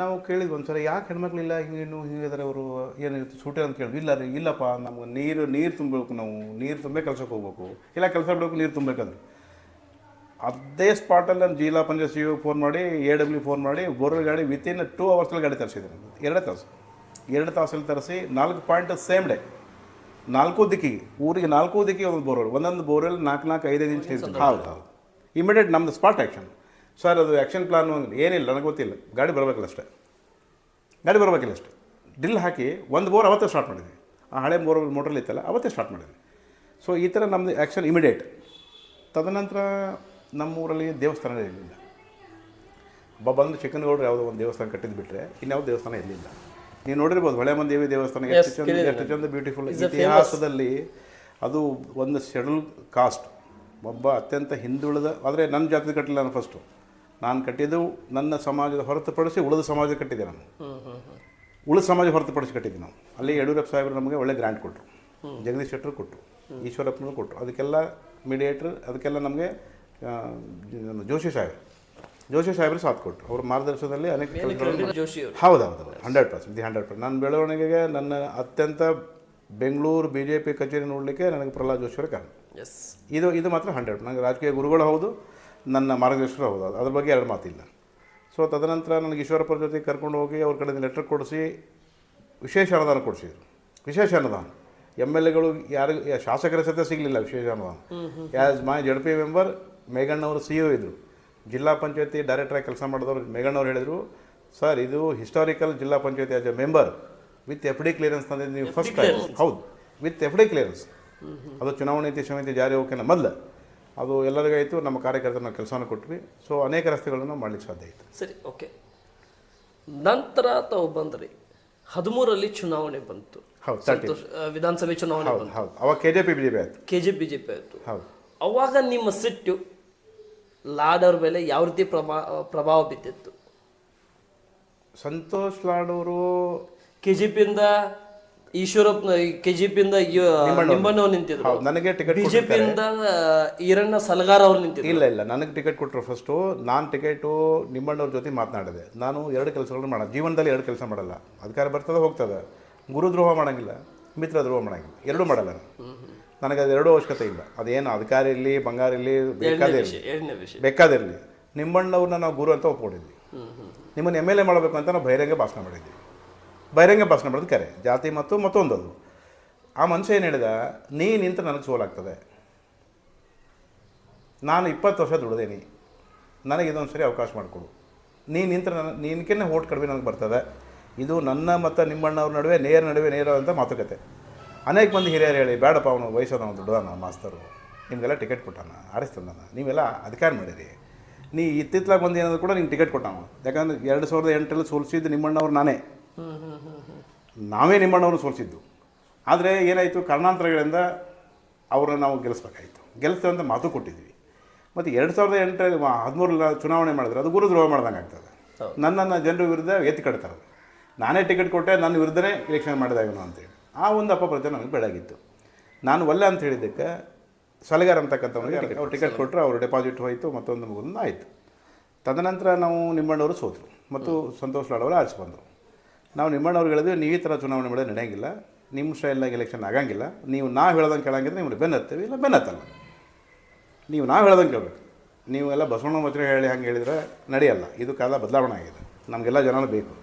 ನಾವು ಕೇಳಿದ್ವಿ ಒಂದು ಸಲ ಯಾಕೆ ಹೆಣ್ಮಕ್ಳಿಲ್ಲ ಹಿಂಗೇನು ಹಿಂಗಿದ್ದಾರೆ ಅವರು? ಏನಿರುತ್ತೆ? ಸೂಟಿ ಅಂತ ಕೇಳಿದ್ವಿ. ಇಲ್ಲ ರೀ ಇಲ್ಲಪ್ಪ ನಮ್ಗೆ ನೀರು ನೀರು ತುಂಬಬೇಕು ನಾವು. ನೀರು ತುಂಬೇ ಕೆಲಸಕ್ಕೆ ಹೋಗ್ಬೇಕು. ಇಲ್ಲ ಕೆಲಸ ಬಿಡಬೇಕು ನೀರು ತುಂಬಬೇಕಂದ್ರೆ. ಅದೇ ಸ್ಪಾಟಲ್ಲಿ ನಾನು ಜಿಲ್ಲಾ ಪಂಚಾಯತ್ ಸಿ ಫೋನ್ ಮಾಡಿ ಎ ಡಬ್ಲ್ಯೂ ಫೋನ್ ಮಾಡಿ ಬೋರ್ವೆಲ್ ಗಾಡಿ ವಿತಿನ್ ಟೂ ಅವರ್ಸಲ್ಲಿ ಗಾಡಿ ತರಿಸಿದ್ರು ಎರಡೇ ತಾಸು. ಎರಡು ತಾಸಲ್ಲಿ ತರಿಸಿ ನಾಲ್ಕು ಪಾಯಿಂಟ್ ಸೇಮ್ ಡೇ ನಾಲ್ಕು ದಿಕ್ಕಿಗೆ ಊರಿಗೆ ನಾಲ್ಕು ದಿಕ್ಕಿಗೆ ಒಂದು ಬೋರ್ವೆಲ್ ಒಂದೊಂದು ಬೋರ್ವೆಲ್ ನಾಲ್ಕು ನಾಲ್ಕು ಐದೈದು ಇಂಚ್ ಹೌದು ಹೌದು. ಇಮಿಡಿಯೇಟ್ ನಮ್ಮದು ಸ್ಪಾಟ್ ಆ್ಯಕ್ಷನ್ ಸರ್ ಅದು ಆ್ಯಕ್ಷನ್ ಪ್ಲಾನ್ ಏನಿಲ್ಲ ನನಗೆ ಗೊತ್ತಿಲ್ಲ. ಗಾಡಿ ಬರಬೇಕಲ್ಲ ಅಷ್ಟೇ. ಗಾಡಿ ಬರಬೇಕಲ್ಲ ಅಷ್ಟೇ. ಡ್ರಿಲ್ ಹಾಕಿ ಒಂದು ಬೋರ್ ಅವತ್ತೇ ಸ್ಟಾರ್ಟ್ ಮಾಡಿದ್ವಿ. ಆ ಹಳೆ ಬೋರ್ ಮೋಟ್ರಲ್ಲಿ ಇತ್ತಲ್ಲ ಅವತ್ತೇ ಸ್ಟಾರ್ಟ್ ಮಾಡಿದ್ವಿ. ಸೊ ಈ ಥರ ನಮ್ಮದು ಆ್ಯಕ್ಷನ್ ಇಮಿಡಿಯೇಟ್ ತದನಂತರ ನಮ್ಮೂರಲ್ಲಿ ದೇವಸ್ಥಾನ ಇರಲಿಲ್ಲ. ಒಬ್ಬ ಬಂದು ಚಿಕ್ಕನಗೌಡರು ಯಾವುದೋ ಒಂದು ದೇವಸ್ಥಾನ ಕಟ್ಟಿದ್ದು ಬಿಟ್ಟರೆ ಇನ್ಯಾವ ದೇವಸ್ಥಾನ ಇರಲಿಲ್ಲ. ನೀವು ನೋಡಿರ್ಬೋದು ಹೊಳೆಮನ್ ದೇವಿ ದೇವಸ್ಥಾನ ಎಷ್ಟು ಚಂದ ಎಷ್ಟು ಚಂದ ಬ್ಯೂಟಿಫುಲ್ ಇತಿಹಾಸದಲ್ಲಿ ಅದು ಒಂದು ಶೆಡ್ಯೂಲ್ ಕಾಸ್ಟ್ ಒಬ್ಬ ಅತ್ಯಂತ ಹಿಂದುಳಿದ ಆದರೆ ನನ್ನ ಜಾತಿ ಕಟ್ಟಲಿಲ್ಲ ನಾನು ಫಸ್ಟು ನಾನು ಕಟ್ಟಿದ್ದು ನನ್ನ ಸಮಾಜದ ಹೊರತುಪಡಿಸಿ ಉಳಿದ ಸಮಾಜ ಕಟ್ಟಿದ್ದೆ ನಾನು. ಉಳಿದ ಸಮಾಜ ಹೊರತುಪಡಿಸಿ ಕಟ್ಟಿದ್ದೆ ನಾವು ಅಲ್ಲಿ ಯಡಿಯೂರಪ್ಪ ಸಾಹೇಬರು ನಮಗೆ ಒಳ್ಳೆ ಗ್ರಾಂಟ್ ಕೊಟ್ಟರು ಜಗದೀಶ್ ಶೆಟ್ಟರು ಕೊಟ್ಟರು ಈಶ್ವರಪ್ಪನೂ ಕೊಟ್ಟರು ಅದಕ್ಕೆಲ್ಲ ಮೀಡಿಯೇಟ್ರ್ ಅದಕ್ಕೆಲ್ಲ ನಮಗೆ ನಮ್ಮ ಜೋಶಿ ಸಾಹೇಬ್. ಜೋಶಿ ಸಾಹೇಬರು ಸಾಥ್ ಕೊಟ್ಟರು ಅವ್ರ ಮಾರ್ಗದರ್ಶನದಲ್ಲಿ ಅನೇಕ ಹೌದು ಹೌದು hundred percent the hundred percent ನನ್ನ ಬೆಳವಣಿಗೆಗೆ ನನ್ನ ಅತ್ಯಂತ ಬೆಂಗಳೂರು ಬಿ ಜೆ ಪಿ ಕಚೇರಿ ನೋಡಲಿಕ್ಕೆ ನನಗೆ ಪ್ರಹ್ಲಾದ್ ಜೋಶಿ ಅವರು ಕಾರಣ. ಎಸ್ ಇದು ಇದು ಮಾತ್ರ ಹಂಡ್ರೆಡ್ ನನಗೆ ರಾಜಕೀಯ ಗುರುಗಳು ಹೌದು ನನ್ನ ಮಾರ್ಗದರ್ಶಕರು ಹೌದು. ಅದು- ಅದ್ರ ಬಗ್ಗೆ ಎರಡು ಮಾತಿಲ್ಲ. ಸೊ ತದನಂತರ ನನಗೆ ಈಶ್ವರಪ್ಪರ ಜೊತೆ ಕರ್ಕೊಂಡು ಹೋಗಿ ಅವ್ರ ಕಡೆಯಿಂದ ಲೆಟ್ರ್ ಕೊಡಿಸಿ ವಿಶೇಷ ಅನುದಾನ ಕೊಡಿಸಿದ್ರು. ವಿಶೇಷ ಅನುದಾನ. ಎಂ ಎಲ್ ಎಗಳು ಯಾರು ಯಾ- ಶಾಸಕರ ಸತ್ಯ ಸಿಗಲಿಲ್ಲ ವಿಶೇಷ ಅನುದಾನ. As my Z P member ಮೇಘಣ್ಣವರು C O ಇದ್ದರು ಜಿಲ್ಲಾ ಪಂಚಾಯತಿ ಡೈರೆಕ್ಟ್ರಾಗಿ ಕೆಲಸ ಮಾಡಿದವರು ಮೇಘಣ್ಣವ್ರು ಹೇಳಿದರು ಸರ್ ಇದು ಹಿಸ್ಟಾರಿಕಲ್ ಜಿಲ್ಲಾ ಪಂಚಾಯತಿ as a member with F D clearance ತಂದಿದ್ದು ನೀವು ಫಸ್ಟ್ ಟೈಮ್ ಹೌದು ವಿತ್ ಎಫ್ ಡಿ ಕ್ಲಿಯರೆನ್ಸ್ ಅದು ಚುನಾವಣೆ ನೀತಿ ಸಮಿತಿ ಜಾರಿ ಹೋಗೋಕ್ಕಿಂತ ಮೊದಲು. ಅದು ಎಲ್ಲರಿಗೂ ಆಯಿತು ನಮ್ಮ ಕಾರ್ಯಕರ್ತರು ನಾವು ಕೆಲಸವನ್ನು ಕೊಟ್ವಿ. ಸೊ ಅನೇಕ ರಸ್ತೆಗಳನ್ನು ಮಾಡಲಿಕ್ಕೆ ಸಾಧ್ಯ ಆಯಿತು. ಸರಿ ಓಕೆ ನಂತರ ತಾವು ಬಂದ್ರಿ. ಹದಿಮೂರಲ್ಲಿ ಚುನಾವಣೆ ಬಂತು. ಹೌದು ವಿಧಾನಸಭೆ ಚುನಾವಣೆ ಹೌದು ಹೌದು. ಅವಾಗ K J P B J P ಆಯಿತು. K J B J P ಆಯಿತು. ಹೌದು. ಅವಾಗ ನಿಮ್ಮ ಸಿಟ್ಟು ಲಾಡರ್ ಮೇಲೆ ಯಾವ ರೀತಿ ಪ್ರಭಾ ಪ್ರಭಾವ ಬಿದ್ದಿತ್ತು? ಸಂತೋಷ್ ಲಾಡ್ ಅವರು ಕೆ ಜಿ ಪಿಯಿಂದ ಈಶ್ವರಪ್ಪ ಕೆ ಜಿ ಪಿಯಿಂದ ನಿಂಬಣ್ಣವ್ರು ನಿಂತಿದ್ರು. ಹೌದು ನನಗೆ ಟಿಕೆಟ್ ಬಿಜೆಪಿಯಿಂದ ಈರಣ್ಣ ಸಲಗಾರ ಅವ್ರು ನಿಂತಿದ್ರು. ಇಲ್ಲ ಇಲ್ಲ ನನಗೆ ಟಿಕೆಟ್ ಕೊಟ್ಟರು ಫಸ್ಟು. ನಾನು ಟಿಕೆಟು ನಿಮ್ಮಣ್ಣವ್ರ ಜೊತೆ ಮಾತನಾಡಿದೆ. ನಾನು ಎರಡು ಕೆಲಸಗಳನ್ನು ಮಾಡೋದು ಜೀವನದಲ್ಲಿ ಎರಡು ಕೆಲಸ ಮಾಡಲ್ಲ. ಅಧಿಕಾರ ಬರ್ತದೆ ಹೋಗ್ತದೆ. ಗುರುದ್ರೋಹ ಮಾಡೋಂಗಿಲ್ಲ ಮಿತ್ರ ದ್ರೋಹ ಮಾಡೋಂಗಿಲ್ಲ. ಎರಡೂ ಮಾಡಲ್ಲ ನಾನು. ನನಗೆ ಅದು ಎರಡೂ ಅವಶ್ಯಕತೆ ಇಲ್ಲ. ಅದೇನು ಅಧಿಕಾರಿ ಇರಲಿ ಬಂಗಾರ ಇರಲಿ ಬೇಕಾದೇ ಇರಲಿ. ನಿಮ್ಮಣ್ಣವ್ರನ್ನ ನಾವು ಗುರು ಅಂತ ಒಪ್ಕೊಂಡಿದ್ವಿ. ನಿಮ್ಮನ್ನು ಎಂ ಎಲ್ ಎ ಮಾಡಬೇಕು ಅಂತ ನಾವು ಬಹಿರಂಗ ಭಾಷಣ ಮಾಡಿದ್ವಿ. ಬಹಿರಂಗ ಭಾಷಣ ಮಾಡೋದು ಕರೆ. ಜಾತಿ ಮತ್ತು ಮತ್ತೊಂದು ಅದು ಆ ಮನುಷ್ಯ ಏನು ಹೇಳಿದ? ನೀ ನಿಂತ ನನಗೆ ಸೋಲಾಗ್ತದೆ ನಾನು ಇಪ್ಪತ್ತು ವರ್ಷ ದುಡ್ದೇನಿ. ನನಗೆ ಇದೊಂದು ಸರಿ ಅವಕಾಶ ಮಾಡಿಕೊಡು. ನೀ ನಿಂತ ನನ್ನ ನಿನ್ಕಿನ್ನ ಓಟ್ ಕಡಿಮೆ ನನಗೆ ಬರ್ತದೆ. ಇದು ನನ್ನ ಮತ್ತು ನಿಮ್ಮಣ್ಣವ್ರ ನಡುವೆ ನೇರ ನಡುವೆ ನೇರ ಅಂತ ಮಾತುಕತೆ. ಅನೇಕ ಮಂದಿ ಹಿರಿಯರು ಹೇಳಿ ಬೇಡಪ್ಪ ಅವನು ವಯಸ್ಸದವನು ದೊಡ್ಡದಾನ ಮಾಸ್ತರು. ನಿಮಗೆಲ್ಲ ಟಿಕೆಟ್ ಕೊಟ್ಟಾನ ಆರಿಸ್ತಾನ ನೀವೆಲ್ಲ ಅಧಿಕಾರ ಮಾಡಿರಿ. ನೀ ಇತ್ತಿತ್ತಲಾಗ ಬಂದು ಏನಾದರೂ ಕೂಡ ನಿಂಗೆ ಟಿಕೆಟ್ ಕೊಟ್ಟಾವ ಯಾಕಂದ್ರೆ ಎರಡು ಸಾವಿರದ ಎಂಟರಲ್ಲಿ ಸೋಲಿಸಿದ್ದು ನಿಮ್ಮಣ್ಣವ್ರು ನಾನೇ. ನಾವೇ ನಿಮ್ಮಣ್ಣವ್ರು ಸೋಲಿಸಿದ್ದು. ಆದರೆ ಏನಾಯಿತು? ಕಾರಣಾಂತರಗಳಿಂದ ಅವ್ರನ್ನ ನಾವು ಗೆಲ್ಲಿಸ್ಬೇಕಾಯಿತು. ಗೆಲ್ಲಿಸ್ತೇವೆ ಅಂತ ಮಾತು ಕೊಟ್ಟಿದ್ವಿ. ಮತ್ತು ಎರಡು ಸಾವಿರದ ಎಂಟರಲ್ಲಿ ಹದಿಮೂರಲ್ಲ ಚುನಾವಣೆ ಮಾಡಿದ್ರೆ ಅದು ಗುರುದ್ರೋಹ ಮಾಡ್ದಂಗೆ ಆಗ್ತದೆ. ನನ್ನನ್ನು ಜನರ ವಿರುದ್ಧ ಎತ್ತಿ ಕಟ್ತಾರೆ ನಾನೇ ಟಿಕೆಟ್ ಕೊಟ್ಟೆ ನನ್ನ ವಿರುದ್ಧನೇ ಎಲೆಕ್ಷನ್ ಮಾಡಿದಾಗ ಅಂತೇಳಿ. ಆ ಒಂದು ಅಪಪ್ರಚಾರ ನನಗೆ ಬೆಳಗಿತ್ತು. ನಾನು ಒಲ್ಲೆ ಅಂತ ಹೇಳಿದ್ದಕ್ಕೆ ಸಲಗಾರ ಅಂತಕ್ಕಂಥವ್ರಿಗೆ ಅವ್ರು ಟಿಕೆಟ್ ಕೊಟ್ಟರು. ಅವರು ಡೆಪಾಸಿಟ್ ಹೋಯಿತು ಮತ್ತೊಂದು ಮುಗಿದು ಆಯಿತು. ತದನಂತರ ನಾವು ನಿಮ್ಮಣ್ಣವರು ಸೋತರು. ಮತ್ತು ಸಂತೋಷ್ ಲಾಡವರು ಅವರು ಆರಿಸಿ ಬಂದರು. ನಾವು ನಿಮ್ಮಣ್ಣವ್ರು ಹೇಳಿದ್ವಿ ನೀವು ಈ ಥರ ಚುನಾವಣೆ ಮಾಡೋದು ನಡೆಯಂಗಿಲ್ಲ ನಿಮ್ಮ ಸ್ಟೈಲ್ನಾಗ ಎಲೆಕ್ಷನ್ ಆಗಂಗಿಲ್ಲ ನೀವು ನಾವು ಹೇಳ್ದಂಗೆ ಕೇಳಂಗಿದ್ರೆ ನಿಮ್ಮನ್ನು ಬೆನ್ನತ್ತೇವೆ ಇಲ್ಲ ಬೆನ್ನತ್ತಲ್ಲ. ನೀವು ನಾವು ಹೇಳ್ದಂಗೆ ಕೇಳಬೇಕು. ನೀವೆಲ್ಲ ಬಸವಣ್ಣ ಮತ್ರ ಹೇಳಿ ಹಂಗೆ ಹೇಳಿದರೆ ನಡೆಯಲ್ಲ. ಇದು ಕಾಲ ಬದಲಾವಣೆ ಆಗಿದೆ. ನಮಗೆಲ್ಲ ಜನರು ಬೇಕು.